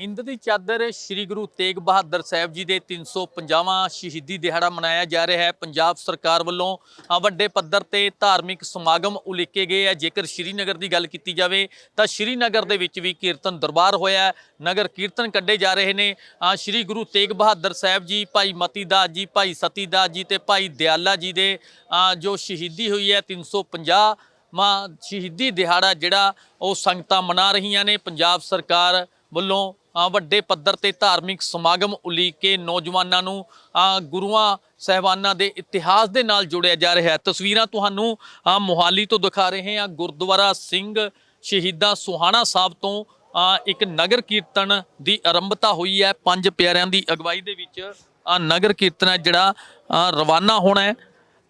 ਹਿੰਦ ਦੀ ਚਾਦਰ ਸ੍ਰੀ ਗੁਰੂ ਤੇਗ ਬਹਾਦਰ ਸਾਹਿਬ ਜੀ ਦੇ 350ਵਾਂ ਸ਼ਹੀਦੀ ਦਿਹਾੜਾ ਮਨਾਇਆ ਜਾ ਰਿਹਾ ਹੈ। ਪੰਜਾਬ ਸਰਕਾਰ ਵੱਲੋਂ ਵੱਡੇ ਪੱਧਰ ਤੇ ਧਾਰਮਿਕ ਸਮਾਗਮ ਉਲੀਕੇ ਗਏ ਹੈ। ਜੇਕਰ ਸ਼੍ਰੀਨਗਰ ਦੀ ਗੱਲ ਕੀਤੀ ਜਾਵੇ ਤਾਂ ਸ਼੍ਰੀਨਗਰ ਦੇ ਵਿੱਚ ਵੀ ਕੀਰਤਨ ਦਰਬਾਰ ਹੋਇਆ ਨਗਰ ਕੀਰਤਨ ਕੱਢੇ ਜਾ ਰਹੇ ਨੇ। ਸ੍ਰੀ ਗੁਰੂ ਤੇਗ ਬਹਾਦਰ ਸਾਹਿਬ ਜੀ, ਭਾਈ ਮਤੀ ਦਾਸ ਜੀ, ਭਾਈ ਸਤੀ ਦਾਸ ਜੀ ਤੇ ਭਾਈ ਦਿਆਲਾ ਜੀ ਦੇ ਜੋ ਸ਼ਹੀਦੀ ਹੋਈ ਹੈ 350 ਮਾਂ ਸ਼ਹੀਦੀ ਦਿਹਾੜਾ ਜਿਹੜਾ ਉਹ ਸੰਗਤਾਂ ਮਨਾ ਰਹੀਆਂ ਨੇ। ਪੰਜਾਬ ਸਰਕਾਰ ਵੱਲੋਂ ਵੱਡੇ ਪੱਧਰ ਤੇ ਧਾਰਮਿਕ ਸਮਾਗਮ ਉਲੀਕ ਕੇ ਨੌਜਵਾਨਾਂ ਨੂੰ ਗੁਰੂਆਂ, ਸਹਿਬਾਨਾਂ ਦੇ ਇਤਿਹਾਸ ਦੇ ਨਾਲ ਜੋੜਿਆ ਜਾ ਰਿਹਾ ਹੈ। ਤਸਵੀਰਾਂ ਤੁਹਾਨੂੰ ਮੋਹਾਲੀ ਤੋਂ ਦਿਖਾ ਰਹੇ ਹਾਂ। ਗੁਰਦੁਆਰਾ ਸਿੰਘ ਸ਼ਹੀਦਾਂ ਸੁਹਾਣਾ ਸਾਹਿਬ ਤੋਂ ਇੱਕ ਨਗਰ ਕੀਰਤਨ ਦੀ ਆਰੰਭਤਾ ਹੋਈ ਹੈ। ਪੰਜ ਪਿਆਰਿਆਂ ਦੀ ਅਗਵਾਈ ਦੇ ਵਿੱਚ ਆ ਨਗਰ ਕੀਰਤਨ ਹੈ ਜਿਹੜਾ ਰਵਾਨਾ ਹੋਣਾ ਹੈ।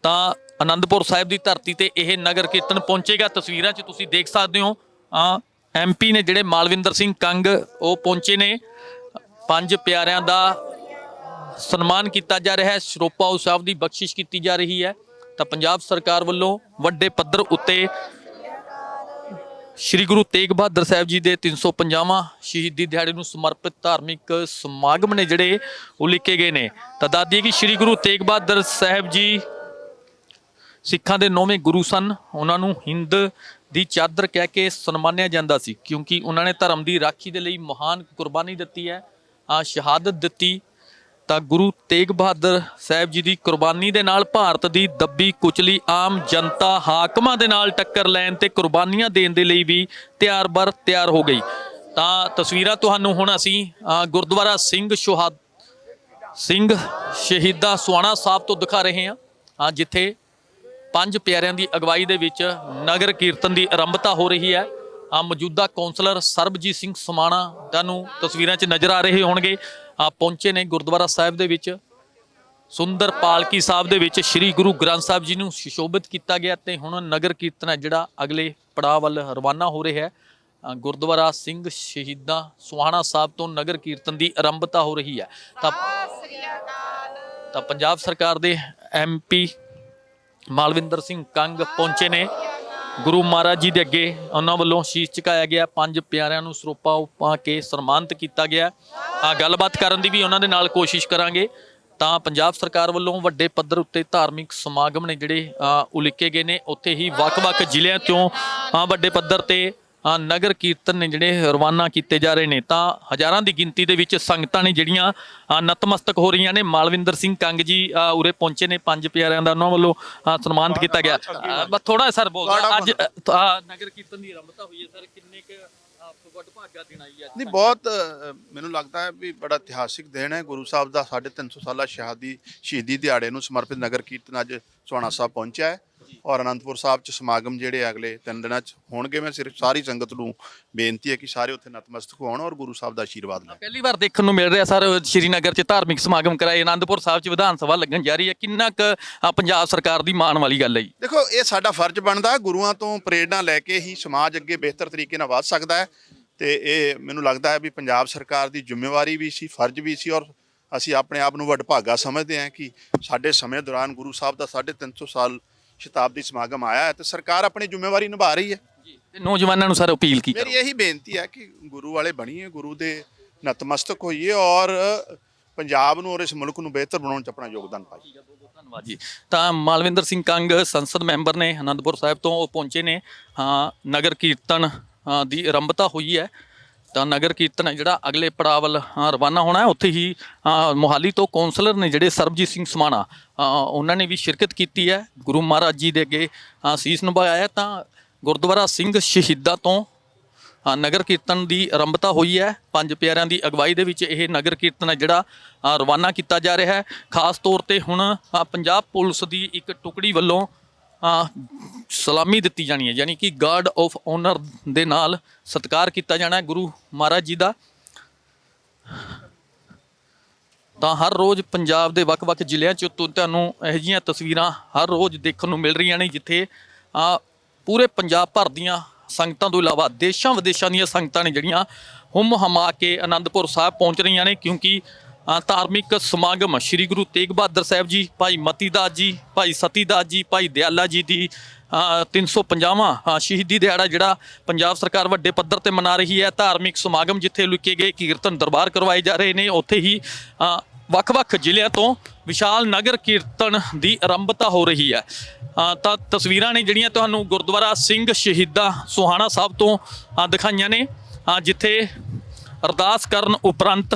ਤਾਂ ਆਨੰਦਪੁਰ ਸਾਹਿਬ ਦੀ ਧਰਤੀ ਤੇ ਇਹ ਨਗਰ ਕੀਰਤਨ ਪਹੁੰਚੇਗਾ। ਤਸਵੀਰਾਂ 'ਚ ਤੁਸੀਂ ਦੇਖ ਸਕਦੇ ਹੋ ਆ ਐਮਪੀ ਨੇ ਜਿਹੜੇ ਮਾਲਵਿੰਦਰ ਸਿੰਘ ਕੰਗ, ਉਹ ਪਹੁੰਚੇ ਨੇ। ਪੰਜ ਪਿਆਰਿਆਂ ਦਾ ਸਨਮਾਨ ਕੀਤਾ ਜਾ ਰਿਹਾ ਹੈ। ਸ਼ਰੋਪਾ ਸਾਹਿਬ ਦੀ ਬਖਸ਼ਿਸ਼ ਕੀਤੀ ਜਾ ਰਹੀ ਹੈ। ਤਾਂ ਪੰਜਾਬ ਸਰਕਾਰ ਵੱਲੋਂ ਵੱਡੇ ਪੱਧਰ ਉੱਤੇ ਸ਼੍ਰੀ ਗੁਰੂ ਤੇਗ ਬਹਾਦਰ ਸਾਹਿਬ ਜੀ ਦੇ 350ਵਾਂ ਸ਼ਹੀਦੀ ਦਿਹਾੜੇ ਨੂੰ ਸਮਰਪਿਤ ਧਾਰਮਿਕ ਸਮਾਗਮ ਨੇ ਜਿਹੜੇ ਉਹ ਲਿਖੇ ਗਏ ਨੇ। ਤਾਂ ਦੱਸਦੀਏ ਕਿ ਸ਼੍ਰੀ ਗੁਰੂ ਤੇਗ ਬਹਾਦਰ ਸਾਹਿਬ ਜੀ ਸਿੱਖਾਂ ਦੇ ਨੌਵੇਂ ਗੁਰੂ ਸਨ। ਉਹਨਾਂ ਨੂੰ ਹਿੰਦ ਦੀ ਚਾਦਰ ਕਹਿ ਕੇ ਸਨਮਾਨਿਆ ਜਾਂਦਾ ਸੀ, ਕਿਉਂਕਿ ਉਹਨਾਂ ਨੇ ਧਰਮ ਦੀ ਰਾਖੀ ਦੇ ਲਈ ਮਹਾਨ ਕੁਰਬਾਨੀ ਦਿੱਤੀ ਹੈ, ਆ ਸ਼ਹਾਦਤ ਦਿੱਤੀ। ਤਾਂ ਗੁਰੂ ਤੇਗ ਬਹਾਦਰ ਸਾਹਿਬ ਜੀ ਦੀ ਕੁਰਬਾਨੀ ਦੇ ਨਾਲ ਭਾਰਤ ਦੀ ਦੱਬੀ ਕੁਚਲੀ ਆਮ ਜਨਤਾ ਹਾਕਮਾਂ ਦੇ ਨਾਲ ਟੱਕਰ ਲੈਣ ਤੇ ਕੁਰਬਾਨੀਆਂ ਦੇਣ ਦੇ ਲਈ ਵੀ ਤਿਆਰ-ਬਰ ਤਿਆਰ ਹੋ ਗਈ। ਤਾਂ ਤਸਵੀਰਾਂ ਤੁਹਾਨੂੰ ਹੁਣ ਅਸੀਂ ਗੁਰਦੁਆਰਾ ਸਿੰਘ ਸ਼ਹਾਦ ਸਿੰਘ ਸ਼ਹੀਦਾ ਸੁਆਣਾ ਸਾਹਿਬ ਤੋਂ ਦਿਖਾ ਰਹੇ ਹਾਂ ਜਿੱਥੇ ਪੰਜ ਪਿਆਰਿਆਂ ਦੀ ਅਗਵਾਈ ਦੇ ਵਿੱਚ ਨਗਰ ਕੀਰਤਨ ਦੀ ਆਰੰਭਤਾ ਹੋ ਰਹੀ ਹੈ। ਆ ਮੌਜੂਦਾ ਕੌਂਸਲਰ ਸਰਬਜੀਤ ਸਿੰਘ ਸਮਾਣਾ ਤੁਹਾਨੂੰ ਤਸਵੀਰਾਂ 'ਚ ਨਜ਼ਰ ਆ ਰਹੇ ਹੋਣਗੇ। ਆ ਪਹੁੰਚੇ ਨੇ ਗੁਰਦੁਆਰਾ ਸਾਹਿਬ ਦੇ ਵਿੱਚ। ਸੁੰਦਰ ਪਾਲਕੀ ਸਾਹਿਬ ਦੇ ਵਿੱਚ ਸ੍ਰੀ ਗੁਰੂ ਗ੍ਰੰਥ ਸਾਹਿਬ ਜੀ ਨੂੰ ਸੁਸ਼ੋਭਿਤ ਕੀਤਾ ਗਿਆ ਤੇ ਹੁਣ ਨਗਰ ਕੀਰਤਨ ਹੈ ਜਿਹੜਾ ਅਗਲੇ ਪੜਾਅ ਵੱਲ ਰਵਾਨਾ ਹੋ ਰਿਹਾ ਹੈ। ਗੁਰਦੁਆਰਾ ਸਿੰਘ ਸ਼ਹੀਦਾਂ ਸੁਹਾਣਾ ਸਾਹਿਬ ਤੋਂ ਨਗਰ ਕੀਰਤਨ ਦੀ ਆਰੰਭਤਾ ਹੋ ਰਹੀ ਹੈ। ਤਾਂ ਤਾਂ ਪੰਜਾਬ ਸਰਕਾਰ ਦੇ ਐਮਪੀ ਮਾਲਵਿੰਦਰ ਸਿੰਘ ਕੰਗ ਪਹੁੰਚੇ ਨੇ। ਗੁਰੂ ਮਹਾਰਾਜ ਜੀ ਦੇ ਅੱਗੇ ਉਹਨਾਂ ਵੱਲੋਂ ਸ਼ੀਸ਼ ਝੁਕਾਇਆ ਗਿਆ। ਪੰਜ ਪਿਆਰਿਆਂ ਨੂੰ ਸਰੋਪਾ ਪਾ ਕੇ ਸਨਮਾਨਿਤ ਕੀਤਾ ਗਿਆ। ਆ ਗੱਲਬਾਤ ਕਰਨ ਦੀ ਵੀ ਉਹਨਾਂ ਦੇ ਨਾਲ ਕੋਸ਼ਿਸ਼ ਕਰਾਂਗੇ। ਤਾਂ ਪੰਜਾਬ ਸਰਕਾਰ ਵੱਲੋਂ ਵੱਡੇ ਪੱਧਰ ਉੱਤੇ ਧਾਰਮਿਕ ਸਮਾਗਮ ਨੇ ਜਿਹੜੇ ਅ, ਉਲੀਕੇ ਗਏ ਨੇ। ਉੱਥੇ ਹੀ ਵੱਖ-ਵੱਖ ਜ਼ਿਲ੍ਹਿਆਂ ਤੋਂ ਵੱਡੇ ਪੱਧਰ ਤੇ ਨਗਰ ਕੀਰਤਨ ਨੇ ਜਿਹੜੇ ਰਵਾਨਾ ਕੀਤੇ ਜਾ ਰਹੇ ਨੇ ਤਾਂ ਹਜ਼ਾਰਾਂ ਦੀ ਗਿਣਤੀ ਦੇ ਵਿੱਚ ਸੰਗਤਾਂ ਨੇ ਜਿਹੜੀਆਂ ਨਤਮਸਤਕ ਹੋ ਰਹੀਆਂ ਨੇ। ਮਾਲਵਿੰਦਰ ਸਿੰਘ ਕੰਗ ਜੀ ਉਰੇ ਪਹੁੰਚੇ ਨੇ ਪੰਜ ਪਿਆਰਿਆਂ ਦਾ ਉਹਨਾਂ ਵੱਲੋਂ ਸਨਮਾਨਿਤ ਕੀਤਾ ਗਿਆ। ਬਸ ਥੋੜਾ ਸਰ ਬੋਲ ਅੱਜ ਨਗਰ ਕੀਰਤਨ ਦੀ ਆਰੰਭਤਾ ਹੋਈ ਹੈ ਸਰ। ਕਿੰਨੇ ਕ ਵੱਡ ਭਾਗਾ ਦਿਨ ਆਈ ਹੈ ਨਹੀਂ ਬਹੁਤ ਮੈਨੂੰ ਲੱਗਦਾ ਹੈ ਵੀ ਬੜਾ ਇਤਿਹਾਸਿਕ ਦਿਨ ਹੈ। ਗੁਰੂ ਸਾਹਿਬ ਦਾ 350 ਸਾਲਾ ਸ਼ਹਾਦੀ ਸ਼ਹੀਦੀ ਦਿਹਾੜੇ ਨੂੰ ਸਮਰਪਿਤ ਨਗਰ ਕੀਰਤਨ ਅੱਜ ਸੁਹਾਣਾ ਸਾਹਿਬ ਪਹੁੰਚਿਆ ਹੈ। ਔਰ ਅਨੰਦਪੁਰ ਸਾਹਿਬ ਚ ਸਮਾਗਮ ਜਿਹੜੇ ਅਗਲੇ ਤਿੰਨ ਦਿਨਾਂ ਚ ਹੋਣਗੇ ਮੈਂ ਸਿਰਫ ਸਾਰੀ ਸੰਗਤ ਨੂੰ ਬੇਨਤੀ ਹੈ ਕਿ ਸਾਰੇ ਉੱਥੇ ਨਤਮਸਤਕ ਹੋਣ ਔਰ ਗੁਰੂ ਸਾਹਿਬ ਦਾ ਆਸ਼ੀਰਵਾਦ ਲੈਣ। ਪਹਿਲੀ ਵਾਰ ਦੇਖਣ ਨੂੰ ਮਿਲ ਰਿਹਾ ਸਰ ਸ਼੍ਰੀਨਗਰ 'ਚ ਧਾਰਮਿਕ ਸਮਾਗਮ ਕਰਾਏ। ਆਨੰਦਪੁਰ ਸਾਹਿਬ 'ਚ ਵਿਧਾਨ ਸਭਾ ਲੱਗਣ ਜਾ ਰਹੀ ਹੈ। ਕਿੰਨਾ ਕੁ ਪੰਜਾਬ ਸਰਕਾਰ ਦੀ ਮਾਣ ਵਾਲੀ ਗੱਲ ਹੈ ਜੀ। ਦੇਖੋ ਇਹ ਸਾਡਾ ਫਰਜ਼ ਬਣਦਾ ਗੁਰੂਆਂ ਤੋਂ ਪ੍ਰੇਰਣਾ ਲੈ ਕੇ ਹੀ ਸਮਾਜ ਅੱਗੇ ਬਿਹਤਰ ਤਰੀਕੇ ਨਾਲ ਵਧ ਸਕਦਾ ਹੈ। ਤੇ ਇਹ ਮੈਨੂੰ ਲੱਗਦਾ ਹੈ ਵੀ ਪੰਜਾਬ ਸਰਕਾਰ ਦੀ ਜ਼ਿੰਮੇਵਾਰੀ ਵੀ ਸੀ ਫਰਜ਼ ਵੀ ਸੀ ਔਰ ਅਸੀਂ ਆਪਣੇ ਆਪ ਨੂੰ ਵਡਭਾਗਾ ਸਮਝਦੇ ਹਾਂ ਕਿ ਸਾਡੇ ਸਮੇਂ ਦੌਰਾਨ ਗੁਰੂ ਸਾਹਿਬ ਦਾ 350 ਸਾਲ ਸ਼ਤਾਬਦੀ ਸਮਾਗਮ ਆਇਆ ਹੈ ਤੇ ਸਰਕਾਰ ਆਪਣੀ ਜ਼ਿੰਮੇਵਾਰੀ ਨਿਭਾ ਰਹੀ ਹੈ। ਤੇ ਨੌਜਵਾਨਾਂ ਨੂੰ ਸਰ ਅਪੀਲ ਕੀ ਕਰੋ ਮੇਰੀ ਇਹੀ ਬੇਨਤੀ ਹੈ ਕਿ ਗੁਰੂ ਵਾਲੇ ਬਣੀਏ ਗੁਰੂ ਦੇ ਨਤਮਸਤਕ ਹੋਈਏ ਔਰ ਪੰਜਾਬ ਨੂੰ ਔਰ ਇਸ ਮੁਲਕ ਨੂੰ ਬਿਹਤਰ ਬਣਾਉਣ ਚ ਆਪਣਾ ਯੋਗਦਾਨ ਪਾਈਏ। ਧੰਨਵਾਦ ਜੀ। ਤਾਂ ਮਾਲਵਿੰਦਰ ਸਿੰਘ ਕੰਗ ਸੰਸਦ ਮੈਂਬਰ ਨੇ ਆਨੰਦਪੁਰ ਸਾਹਿਬ ਤੋਂ ਉਹ ਪਹੁੰਚੇ ਨੇ। ਹਾਂ ਨਗਰ ਕੀਰਤਨ ਦੀ ਆਰੰਭਤਾ ਹੋਈ ਹੈ। ਤਾਂ ਨਗਰ ਕੀਰਤਨ ਹੈ ਜਿਹੜਾ ਅਗਲੇ ਪੜਾਅ ਵੱਲ ਹਾਂ, ਰਵਾਨਾ ਹੋਣਾ ਹੈ। ਉੱਥੇ ਹੀ ਹਾਂ, ਮੋਹਾਲੀ ਤੋਂ ਕੌਂਸਲਰ ਨੇ ਜਿਹੜੇ ਸਰਬਜੀਤ ਸਿੰਘ ਸਮਾਣਾ ਹਾਂ, ਉਹਨਾਂ ਨੇ ਵੀ ਸ਼ਿਰਕਤ ਕੀਤੀ ਹੈ। ਗੁਰੂ ਮਹਾਰਾਜ ਜੀ ਦੇ ਅੱਗੇ ਹਾਂ, ਸੀਸ ਨਿਭਾਇਆ ਹੈ। ਤਾਂ ਗੁਰਦੁਆਰਾ ਸਿੰਘ ਸ਼ਹੀਦਾਂ ਤੋਂ ਹਾਂ, ਨਗਰ ਕੀਰਤਨ ਦੀ ਆਰੰਭਤਾ ਹੋਈ ਹੈ। ਪੰਜ ਪਿਆਰਿਆਂ ਦੀ ਅਗਵਾਈ ਦੇ ਵਿੱਚ ਇਹ ਨਗਰ ਕੀਰਤਨ ਹੈ ਜਿਹੜਾ ਅ, ਰਵਾਨਾ ਕੀਤਾ ਜਾ ਰਿਹਾ ਹੈ। ਖਾਸ ਤੌਰ ਤੇ ਹੁਣ ਅ, ਪੰਜਾਬ ਪੁਲਿਸ ਦੀ ਇੱਕ ਟੁਕੜੀ ਵੱਲੋਂ ਸਲਾਮੀ ਦਿੱਤੀ ਜਾਣੀ ਹੈ, ਯਾਨੀ ਕਿ ਗਾਰਡ ਆਫ ਓਨਰ ਦੇ ਨਾਲ ਸਤਿਕਾਰ ਕੀਤਾ ਜਾਣਾ ਹੈ ਗੁਰੂ ਮਹਾਰਾਜ ਜੀ ਦਾ। ਤਾਂ ਹਰ ਰੋਜ਼ ਪੰਜਾਬ ਦੇ ਵੱਖ-ਵੱਖ ਜ਼ਿਲ੍ਹਿਆਂ 'ਚ ਤੁਹਾਨੂੰ ਇਹੋ ਜਿਹੀਆਂ ਤਸਵੀਰਾਂ ਹਰ ਰੋਜ਼ ਦੇਖਣ ਨੂੰ ਮਿਲ ਰਹੀਆਂ ਨੇ, ਜਿੱਥੇ ਆ ਪੂਰੇ ਪੰਜਾਬ ਭਰ ਦੀਆਂ ਸੰਗਤਾਂ ਤੋਂ ਇਲਾਵਾ ਦੇਸ਼ਾਂ ਵਿਦੇਸ਼ਾਂ ਦੀਆਂ ਸੰਗਤਾਂ ਨੇ ਜਿਹੜੀਆਂ ਹੁਮ ਹਮਾ ਕੇ ਆਨੰਦਪੁਰ ਸਾਹਿਬ ਪਹੁੰਚ ਰਹੀਆਂ ਨੇ, ਕਿਉਂਕਿ ਧਾਰਮਿਕ ਸਮਾਗਮ ਸ੍ਰੀ ਗੁਰੂ ਤੇਗ ਬਹਾਦਰ ਸਾਹਿਬ ਜੀ ਭਾਈ ਮਤੀ ਦਾਸ ਜੀ ਭਾਈ ਸਤੀ ਦਾਸ ਜੀ ਭਾਈ ਦਿਆਲਾ ਜੀ ਦੀ ਅ, 350ਵਾਂ ਅ, ਸ਼ਹੀਦੀ ਦਿਹਾੜਾ ਜਿਹੜਾ ਪੰਜਾਬ ਸਰਕਾਰ ਵੱਡੇ ਪੱਧਰ ਤੇ ਮਨਾ ਰਹੀ ਹੈ। ਧਾਰਮਿਕ ਸਮਾਗਮ ਜਿੱਥੇ ਲੁਕੇ ਗਏ ਕੀਰਤਨ ਦਰਬਾਰ ਕਰਵਾਏ ਜਾ ਰਹੇ ਨੇ ਉੱਥੇ ਹੀ ਵੱਖ-ਵੱਖ ਜ਼ਿਲ੍ਹਿਆਂ ਤੋਂ ਵਿਸ਼ਾਲ ਨਗਰ ਕੀਰਤਨ ਦੀ ਆਰੰਭਤਾ ਹੋ ਰਹੀ ਹੈ। ਤਾਂ ਤਸਵੀਰਾਂ ਨੇ ਜਿਹੜੀਆਂ ਤੁਹਾਨੂੰ ਗੁਰਦੁਆਰਾ ਸਿੰਘ ਸ਼ਹੀਦਾਂ ਸੁਹਾਣਾ ਸਾਹਿਬ ਤੋਂ ਦਿਖਾਈਆਂ ਨੇ ਜਿੱਥੇ ਅਰਦਾਸ ਕਰਨ ਉਪਰੰਤ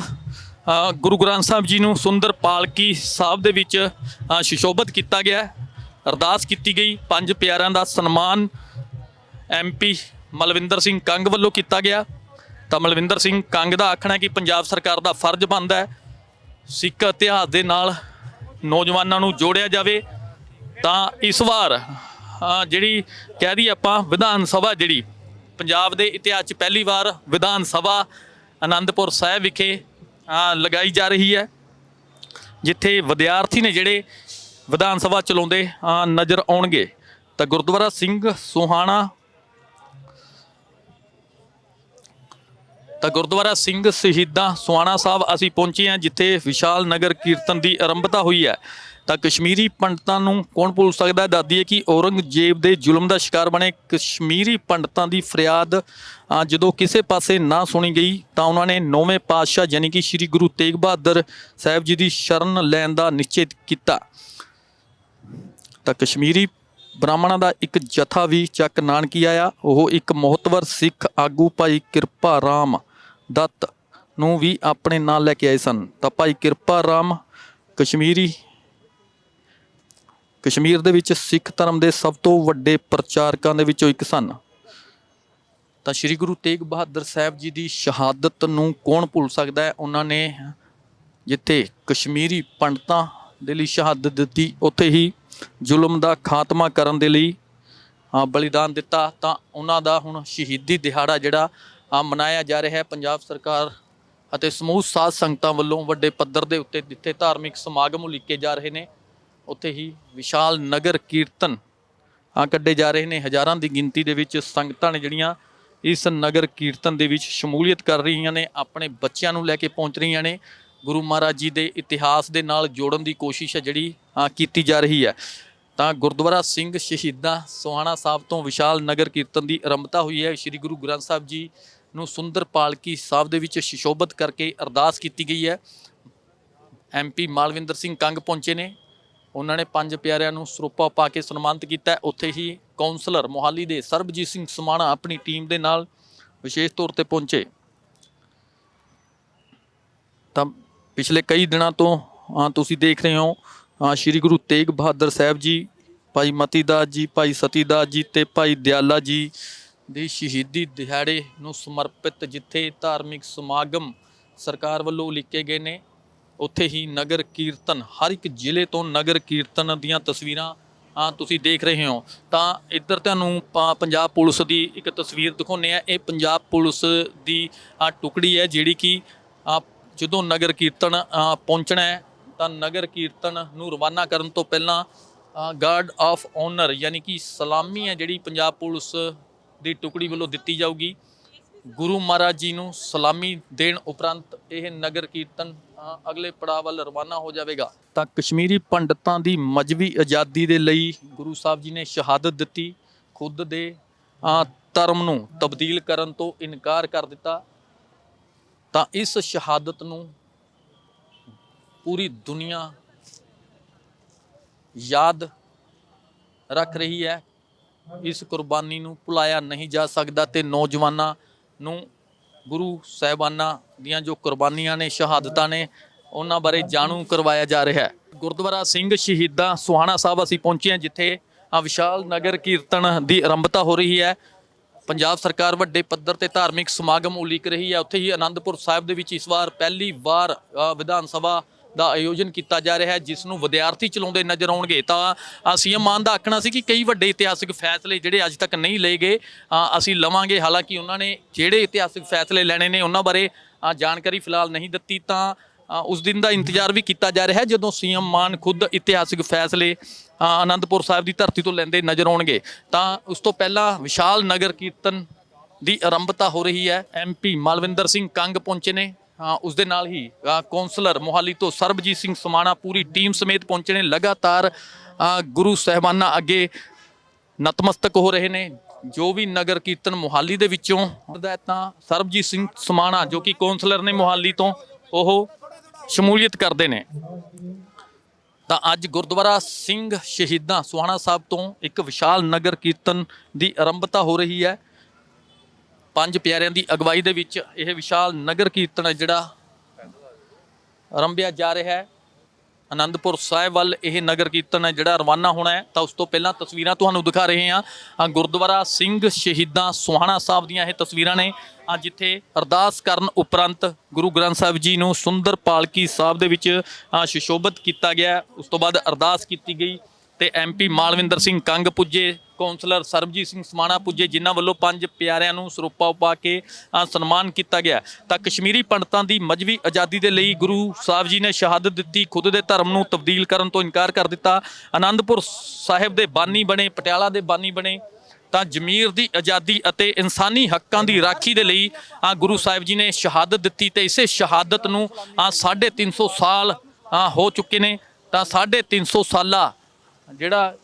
ਗੁਰੂ ਗ੍ਰੰਥ ਸਾਹਿਬ ਜੀ ਨੂੰ ਸੁੰਦਰ ਪਾਲਕੀ ਸਾਹਿਬ ਦੇ ਵਿੱਚ ਅ, ਸੁਸ਼ੋਭਿਤ ਕੀਤਾ ਗਿਆ ਅਰਦਾਸ ਕੀਤੀ ਗਈ। ਪੰਜ ਪਿਆਰਿਆਂ ਦਾ ਸਨਮਾਨ ਐਮਪੀ ਮਲਵਿੰਦਰ ਸਿੰਘ ਕੰਗ ਵੱਲੋਂ ਕੀਤਾ ਗਿਆ। ਤਾਂ ਮਲਵਿੰਦਰ ਸਿੰਘ ਕੰਗ ਦਾ ਆਖਣਾ ਹੈ ਕਿ ਪੰਜਾਬ ਸਰਕਾਰ ਦਾ ਫਰਜ਼ ਬਣਦਾ ਹੈ ਸਿੱਖ ਇਤਿਹਾਸ ਦੇ ਨਾਲ ਨੌਜਵਾਨਾਂ ਨੂੰ ਜੋੜਿਆ ਜਾਵੇ। ਤਾਂ ਇਸ ਵਾਰ ਜਿਹੜੀ ਕਹਿ ਦਈਏ ਆਪਾਂ ਵਿਧਾਨ ਸਭਾ ਜਿਹੜੀ ਪੰਜਾਬ ਦੇ ਇਤਿਹਾਸ 'ਚ ਪਹਿਲੀ ਵਾਰ ਵਿਧਾਨ ਸਭਾ ਆਨੰਦਪੁਰ ਸਾਹਿਬ ਵਿਖੇ ਅ, ਲਗਾਈ ਜਾ ਰਹੀ ਹੈ ਜਿੱਥੇ ਵਿਦਿਆਰਥੀ ਨੇ ਜਿਹੜੇ ਵਿਧਾਨ ਸਭਾ ਚਲਾਉਂਦੇ ਅ, ਨਜ਼ਰ ਆਉਣਗੇ। ਤਾਂ ਗੁਰਦੁਆਰਾ ਸਿੰਘ ਸੋਹਾਣਾ ਤਾਂ ਗੁਰਦੁਆਰਾ ਸਿੰਘ ਸ਼ਹੀਦਾਂ ਸੁਹਾਣਾ ਸਾਹਿਬ ਅਸੀਂ ਪਹੁੰਚੇ ਹਾਂ ਜਿੱਥੇ ਵਿਸ਼ਾਲ ਨਗਰ ਕੀਰਤਨ ਦੀ ਆਰੰਭਤਾ ਹੋਈ ਹੈ। ਤਾਂ ਕਸ਼ਮੀਰੀ ਪੰਡਤਾਂ ਨੂੰ ਕੌਣ ਭੁੱਲ ਸਕਦਾ? ਹੈ? ਦੱਸਦੀ ਹੈ ਕਿ ਔਰੰਗਜ਼ੇਬ ਦੇ ਜ਼ੁਲਮ ਦਾ ਸ਼ਿਕਾਰ ਬਣੇ ਕਸ਼ਮੀਰੀ ਪੰਡਤਾਂ ਦੀ ਫਰਿਆਦ ਅ, ਜਦੋਂ ਕਿਸੇ ਪਾਸੇ ਨਾ ਸੁਣੀ ਗਈ ਤਾਂ ਉਹਨਾਂ ਨੇ ਨੌਵੇਂ ਪਾਤਸ਼ਾਹ ਯਾਨੀ ਕਿ ਸ੍ਰੀ ਗੁਰੂ ਤੇਗ ਬਹਾਦਰ ਸਾਹਿਬ ਜੀ ਦੀ ਸ਼ਰਨ ਲੈਣ ਦਾ ਨਿਸ਼ਚਿਤ ਕੀਤਾ। ਤਾਂ ਕਸ਼ਮੀਰੀ ਬ੍ਰਾਹਮਣਾਂ ਦਾ ਇੱਕ ਜਥਾ ਵੀ ਚੱਕ ਨਾਨਕੀ ਆਇਆ। ਉਹ ਇੱਕ ਮਹਤਵਰ ਸਿੱਖ ਆਗੂ ਭਾਈ ਕਿਰਪਾ ਰਾਮ ਦੱਤ ਨੂੰ ਵੀ ਆਪਣੇ ਨਾਲ ਲੈ ਕੇ ਆਏ ਸਨ। ਤਾਂ ਭਾਈ ਕਿਰਪਾ ਰਾਮ ਕਸ਼ਮੀਰੀ ਕਸ਼ਮੀਰ ਦੇ ਵਿੱਚ ਸਿੱਖ ਧਰਮ ਦੇ ਸਭ ਤੋਂ ਵੱਡੇ ਪ੍ਰਚਾਰਕਾਂ ਦੇ ਵਿੱਚੋਂ ਇੱਕ ਸਨ। ਤਾਂ ਸ੍ਰੀ ਗੁਰੂ ਤੇਗ ਬਹਾਦਰ ਸਾਹਿਬ ਜੀ ਦੀ ਸ਼ਹਾਦਤ ਨੂੰ ਕੌਣ ਭੁੱਲ ਸਕਦਾ ਹੈ? ਉਹਨਾਂ ਨੇ ਜਿੱਥੇ ਕਸ਼ਮੀਰੀ ਪੰਡਤਾਂ ਦੇ ਲਈ ਸ਼ਹਾਦਤ ਦਿੱਤੀ, ਉੱਥੇ ਹੀ ਜ਼ੁਲਮ ਦਾ ਖਾਤਮਾ ਕਰਨ ਦੇ ਲਈ ਬਲੀਦਾਨ ਦਿੱਤਾ। ਤਾਂ ਉਹਨਾਂ ਦਾ ਹੁਣ ਸ਼ਹੀਦੀ ਦਿਹਾੜਾ ਜਿਹੜਾ ਮਨਾਇਆ ਜਾ ਰਿਹਾ ਹੈ। ਪੰਜਾਬ ਸਰਕਾਰ ਅਤੇ ਸਮੂਹ ਸਾਧ ਸੰਗਤਾਂ ਵੱਲੋਂ ਵੱਡੇ ਪੱਧਰ ਦੇ ਉੱਤੇ ਜਿੱਥੇ ਧਾਰਮਿਕ ਸਮਾਗਮ ਉਲੀਕੇ ਜਾ ਰਹੇ ਨੇ। ਉੱਥੇ ਹੀ ਵਿਸ਼ਾਲ ਨਗਰ ਕੀਰਤਨ ਆ ਕੱਢੇ ਜਾ ਰਹੇ ਨੇ। ਹਜ਼ਾਰਾਂ ਦੀ ਗਿਣਤੀ ਦੇ ਵਿੱਚ ਸੰਗਤਾਂ ਨੇ ਜਿਹੜੀਆਂ ਇਸ ਨਗਰ ਕੀਰਤਨ ਦੇ ਵਿੱਚ ਸ਼ਮੂਲੀਅਤ ਕਰ ਰਹੀਆਂ ਨੇ, ਆਪਣੇ ਬੱਚਿਆਂ ਨੂੰ ਲੈ ਕੇ ਪਹੁੰਚ ਰਹੀਆਂ ਨੇ। ਗੁਰੂ ਮਹਾਰਾਜ ਜੀ ਦੇ ਇਤਿਹਾਸ ਦੇ ਨਾਲ ਜੋੜਨ ਦੀ ਕੋਸ਼ਿਸ਼ ਹੈ ਜਿਹੜੀ ਕੀਤੀ ਜਾ ਰਹੀ ਹੈ। ਤਾਂ ਗੁਰਦੁਆਰਾ ਸਿੰਘ ਸ਼ਹੀਦਾਂ ਸੋਹਾਣਾ ਸਾਹਿਬ ਤੋਂ ਵਿਸ਼ਾਲ ਨਗਰ ਕੀਰਤਨ ਦੀ ਆਰੰਭਤਾ ਹੋਈ ਹੈ। ਸ੍ਰੀ ਗੁਰੂ ਗ੍ਰੰਥ ਸਾਹਿਬ ਜੀ ਨੂੰ ਸੁੰਦਰ ਪਾਲਕੀ ਸਾਹਿਬ ਦੇ ਵਿੱਚ ਸ਼ਿਸ਼ੋਭਤ ਕਰਕੇ ਅਰਦਾਸ ਕੀਤੀ ਗਈ ਹੈ। ਐਮਪੀ ਮਾਲਵਿੰਦਰ ਸਿੰਘ ਕੰਗ ਪਹੁੰਚੇ ਨੇ। ਉਹਨਾਂ ਨੇ ਪੰਜ ਪਿਆਰਿਆਂ ਨੂੰ ਸਰੂਪਾ ਪਾ ਕੇ ਸਨਮਾਨਿਤ ਕੀਤਾ ਉੱਥੇ ਹੀ ਕਾਉਂਸਲਰ ਮੋਹਾਲੀ ਦੇ ਸਰਬਜੀਤ ਸਿੰਘ ਸਮਾਣਾ ਆਪਣੀ ਟੀਮ ਦੇ ਨਾਲ ਵਿਸ਼ੇਸ਼ ਤੌਰ ਤੇ ਪਹੁੰਚੇ। ਤਾਂ ਪਿਛਲੇ ਕਈ ਦਿਨਾਂ ਤੋਂ ਅ, ਤੁਸੀਂ ਦੇਖ ਰਹੇ ਹੋ ਅ, ਸ਼੍ਰੀ ਗੁਰੂ ਤੇਗ ਬਹਾਦਰ ਸਾਹਿਬ ਜੀ ਭਾਈ ਮਤੀਦਾਸ ਜੀ ਭਾਈ ਸਤੀਦਾਸ ਜੀ ਤੇ ਭਾਈ ਦਿਆਲਾ ਜੀ ਦੀ ਸ਼ਹੀਦੀ ਦਿਹਾੜੇ ਨੂੰ ਸਮਰਪਿਤ ਜਿੱਥੇ ਧਾਰਮਿਕ ਸਮਾਗਮ ਸਰਕਾਰ ਵੱਲੋਂ ਲਿਖੇ ਗਏ ਨੇ। ਉੱਥੇ ਹੀ ਨਗਰ ਕੀਰਤਨ, ਹਰ ਇੱਕ ਜ਼ਿਲ੍ਹੇ ਤੋਂ ਨਗਰ ਕੀਰਤਨ ਦੀਆਂ ਤਸਵੀਰਾਂ ਆ ਤੁਸੀਂ ਦੇਖ ਰਹੇ ਹੋ। ਤਾਂ ਇੱਧਰ ਤੁਹਾਨੂੰ ਪ- ਪੰਜਾਬ ਪੁਲਿਸ ਦੀ ਇੱਕ ਤਸਵੀਰ ਦਿਖਾਉਂਦੇ ਆ ਇਹ ਪੰਜਾਬ ਪੁਲਿਸ ਦੀ ਆ ਟੁਕੜੀ ਹੈ ਜਿਹੜੀ ਕਿ ਜਦੋਂ ਨਗਰ ਕੀਰਤਨ ਪਹੁੰਚਣਾ ਹੈ, ਤਾਂ ਨਗਰ ਕੀਰਤਨ ਨੂੰ ਰਵਾਨਾ ਕਰਨ ਤੋਂ ਪਹਿਲਾਂ ਗਾਰਡ ਆਫ ਓਨਰ ਯਾਨੀ ਕਿ ਸਲਾਮੀ ਹੈ ਜਿਹੜੀ ਪੰਜਾਬ ਪੁਲਿਸ ਦੀ ਟੁਕੜੀ ਵੱਲੋਂ ਦਿੱਤੀ ਜਾਊਗੀ। ਗੁਰੂ ਮਹਾਰਾਜ ਜੀ ਨੂੰ ਸਲਾਮੀ ਦੇਣ ਉਪਰੰਤ ਇਹ ਨਗਰ ਕੀਰਤਨ ਅਗਲੇ ਪੜਾਅ ਵੱਲ ਰਵਾਨਾ ਹੋ ਜਾਵੇਗਾ। ਤਾਂ ਕਸ਼ਮੀਰੀ ਪੰਡਤਾਂ ਦੀ ਮਜਬੀ ਆਜ਼ਾਦੀ ਦੇ ਲਈ ਗੁਰੂ ਸਾਹਿਬ ਜੀ ਨੇ ਸ਼ਹਾਦਤ ਦਿੱਤੀ। ਖੁਦ ਦੇ ਧਰਮ ਨੂੰ ਤਬਦੀਲ ਕਰਨ ਤੋਂ ਇਨਕਾਰ ਕਰ ਦਿੱਤਾ। ਤਾਂ ਇਸ ਸ਼ਹਾਦਤ ਨੂੰ ਪੂਰੀ ਦੁਨੀਆ ਯਾਦ ਰੱਖ ਰਹੀ ਹੈ। ਇਸ ਕੁਰਬਾਨੀ ਨੂੰ ਭੁਲਾਇਆ ਨਹੀਂ ਜਾ ਸਕਦਾ ਤੇ ਨੌਜਵਾਨਾਂ ਨੂੰ ਗੁਰੂ ਸਾਹਿਬਾਨਾਂ ਦੀਆਂ ਜੋ ਕੁਰਬਾਨੀਆਂ ਨੇ, ਸ਼ਹਾਦਤਾਂ ਨੇ, ਉਹਨਾਂ ਬਾਰੇ ਜਾਣੂ ਕਰਵਾਇਆ ਜਾ ਰਿਹਾ ਹੈ। ਗੁਰਦੁਆਰਾ ਸਿੰਘ ਸ਼ਹੀਦਾਂ ਸੁਹਾਣਾ ਸਾਹਿਬ ਅਸੀਂ ਪਹੁੰਚੇ ਹਾਂ, ਜਿੱਥੇ ਆ ਵਿਸ਼ਾਲ ਨਗਰ ਕੀਰਤਨ ਦੀ ਆਰੰਭਤਾ ਹੋ ਰਹੀ ਹੈ। ਪੰਜਾਬ ਸਰਕਾਰ ਵੱਡੇ ਪੱਧਰ ਤੇ ਧਾਰਮਿਕ ਸਮਾਗਮ ਉਲੀਕ ਰਹੀ ਹੈ। ਉੱਥੇ ਹੀ ਆਨੰਦਪੁਰ ਸਾਹਿਬ ਦੇ ਵਿੱਚ ਇਸ ਵਾਰ ਪਹਿਲੀ ਵਾਰ ਵਿਧਾਨ ਸਭਾ ਦਾ ਆਯੋਜਨ ਕੀਤਾ ਜਾ ਰਿਹਾ ਹੈ, ਜਿਸ ਨੂੰ ਵਿਦਿਆਰਥੀ ਚਲਾਉਂਦੇ ਨਜ਼ਰ ਆਉਣਗੇ। ਤਾਂ ਸੀਐਮ ਮਾਨ ਦਾ ਆਖਣਾ ਸੀ ਕਿ ਕਈ ਵੱਡੇ ਇਤਿਹਾਸਿਕ ਫੈਸਲੇ ਜਿਹੜੇ ਅੱਜ ਤੱਕ ਨਹੀਂ ਲਏ ਗਏ ਅਸੀਂ ਲਵਾਂਗੇ। ਹਾਲਾਂਕਿ ਉਹਨਾਂ ਨੇ ਜਿਹੜੇ ਇਤਿਹਾਸਿਕ ਫੈਸਲੇ ਲੈਣੇ ਨੇ, ਉਹਨਾਂ ਬਾਰੇ ਅ, ਜਾਣਕਾਰੀ ਫਿਲਹਾਲ ਨਹੀਂ ਦਿੱਤੀ ਤਾਂ ਅ, ਉਸ ਦਿਨ ਦਾ ਇੰਤਜ਼ਾਰ ਵੀ ਕੀਤਾ ਜਾ ਰਿਹਾ ਹੈ ਜਦੋਂ ਸੀਐਮ ਮਾਨ ਖੁਦ ਇਤਿਹਾਸਿਕ ਫੈਸਲੇ ਅ, ਆਨੰਦਪੁਰ ਸਾਹਿਬ ਦੀ ਧਰਤੀ ਤੋਂ ਲੈਂਦੇ ਨਜ਼ਰ ਆਉਣਗੇ। ਤਾਂ ਉਸ ਤੋਂ ਪਹਿਲਾਂ ਵਿਸ਼ਾਲ ਨਗਰ ਕੀਰਤਨ ਦੀ ਆਰੰਭਤਾ ਹੋ ਰਹੀ ਹੈ। ਐਮਪੀ ਮਾਲਵਿੰਦਰ ਸਿੰਘ ਕੰਗ ਪਹੁੰਚੇ ਨੇ। ਹਾਂ ਉਸ ਦੇ ਨਾਲ ਹੀ ਅ, ਕੌਂਸਲਰ ਮੋਹਾਲੀ ਤੋਂ ਸਰਬਜੀਤ ਸਿੰਘ ਸਮਾਣਾ ਪੂਰੀ ਟੀਮ ਸਮੇਤ ਪਹੁੰਚੇ ਨੇ। ਲਗਾਤਾਰ ਅ, ਗੁਰੂ ਸਹਿਬਾਨਾਂ ਅੱਗੇ ਨਤਮਸਤਕ ਹੋ ਰਹੇ ਨੇ। ਜੋ ਵੀ ਨਗਰ ਕੀਰਤਨ ਮੁਹਾਲੀ ਦੇ ਵਿੱਚੋਂ ਹੁੰਦਾ ਤਾਂ ਸਰਬਜੀਤ ਸਿੰਘ ਸਮਾਣਾ, ਜੋ ਕਿ ਕੌਂਸਲਰ ਨੇ ਮੁਹਾਲੀ ਤੋਂ, ਉਹ ਸ਼ਮੂਲੀਅਤ ਕਰਦੇ ਨੇ। ਤਾਂ ਅੱਜ ਗੁਰਦੁਆਰਾ ਸਿੰਘ ਸ਼ਹੀਦਾਂ ਸੁਹਾਣਾ ਸਾਹਿਬ ਤੋਂ ਇੱਕ ਵਿਸ਼ਾਲ ਨਗਰ ਕੀਰਤਨ ਦੀ ਆਰੰਭਤਾ ਹੋ ਰਹੀ ਹੈ। ਪੰਜ ਪਿਆਰਿਆਂ ਦੀ ਅਗਵਾਈ ਦੇ ਵਿੱਚ ਇਹ ਵਿਸ਼ਾਲ ਨਗਰ ਕੀਰਤਨ ਹੈ ਜਿਹੜਾ ਆਰੰਭਿਆ ਜਾ ਰਿਹਾ ਹੈ। ਅਨੰਦਪੁਰ ਸਾਹਿਬ ਵੱਲ ਇਹ ਨਗਰ ਕੀਰਤਨ ਹੈ, ਜਿਹੜਾ ਰਵਾਨਾ ਹੋਣਾ ਹੈ, ਤਾਂ ਉਸ ਤੋਂ ਪਹਿਲਾਂ ਤਸਵੀਰਾਂ ਤੁਹਾਨੂੰ ਦਿਖਾ ਰਹੇ ਹਾਂ। ਗੁਰਦੁਆਰਾ ਸਿੰਘ ਸ਼ਹੀਦਾਂ ਸੁਹਾਣਾ ਸਾਹਿਬ ਦੀਆਂ ਇਹ ਤਸਵੀਰਾਂ ਨੇ। ਆ ਜਿੱਥੇ ਅਰਦਾਸ ਕਰਨ ਉਪਰੰਤ ਗੁਰੂ ਗ੍ਰੰਥ ਸਾਹਿਬ ਜੀ ਨੂੰ ਸੁੰਦਰ ਪਾਲਕੀ ਸਾਹਿਬ ਦੇ ਵਿੱਚ ਆ ਸੁਸ਼ੋਭਿਤ ਕੀਤਾ ਗਿਆ। ਉਸ ਤੋਂ ਬਾਅਦ ਅਰਦਾਸ ਕੀਤੀ ਗਈ ਤੇ ਐਮਪੀ ਮਾਲਵਿੰਦਰ ਸਿੰਘ ਕੰਗ ਪੁੱਜੇ। ਕੌਂਸਲਰ ਸਰਬਜੀਤ ਸਿੰਘ ਸਮਾਣਾ ਪੁੱਜੇ, ਜਿਨ੍ਹਾਂ ਵੱਲੋਂ ਪੰਜ ਪਿਆਰਿਆਂ ਨੂੰ ਸਰੂਪਾ ਉਪਾ ਕੇ ਸਨਮਾਨ ਕੀਤਾ ਗਿਆ। ਤਾਂ ਕਸ਼ਮੀਰੀ ਪੰਡਤਾਂ ਦੀ ਮਜਵੀ ਆਜ਼ਾਦੀ ਦੇ ਲਈ ਗੁਰੂ ਸਾਹਿਬ ਜੀ ਨੇ ਸ਼ਹਾਦਤ ਦਿੱਤੀ, ਖੁਦ ਦੇ ਧਰਮ ਨੂੰ ਤਬਦੀਲ ਕਰਨ ਤੋਂ ਇਨਕਾਰ ਕਰ ਦਿੱਤਾ। ਆਨੰਦਪੁਰ ਸਾਹਿਬ ਦੇ ਬਾਨੀ ਬਣੇ, ਪਟਿਆਲਾ ਦੇ ਬਾਨੀ ਬਣੇ, ਤਾਂ ਜ਼ਮੀਰ ਦੀ ਆਜ਼ਾਦੀ ਅਤੇ ਇਨਸਾਨੀ ਹੱਕਾਂ ਦੀ ਰਾਖੀ ਦੇ ਲਈ ਆ ਗੁਰੂ ਸਾਹਿਬ ਜੀ ਨੇ ਸ਼ਹਾਦਤ ਦਿੱਤੀ ਤੇ ਇਸੇ ਸ਼ਹਾਦਤ ਨੂੰ ਆ 350 ਸਾਲ ਹੋ ਚੁੱਕੇ ਨੇ। ਤਾਂ 350 ਸਾਲਾ ਜਿਹੜਾ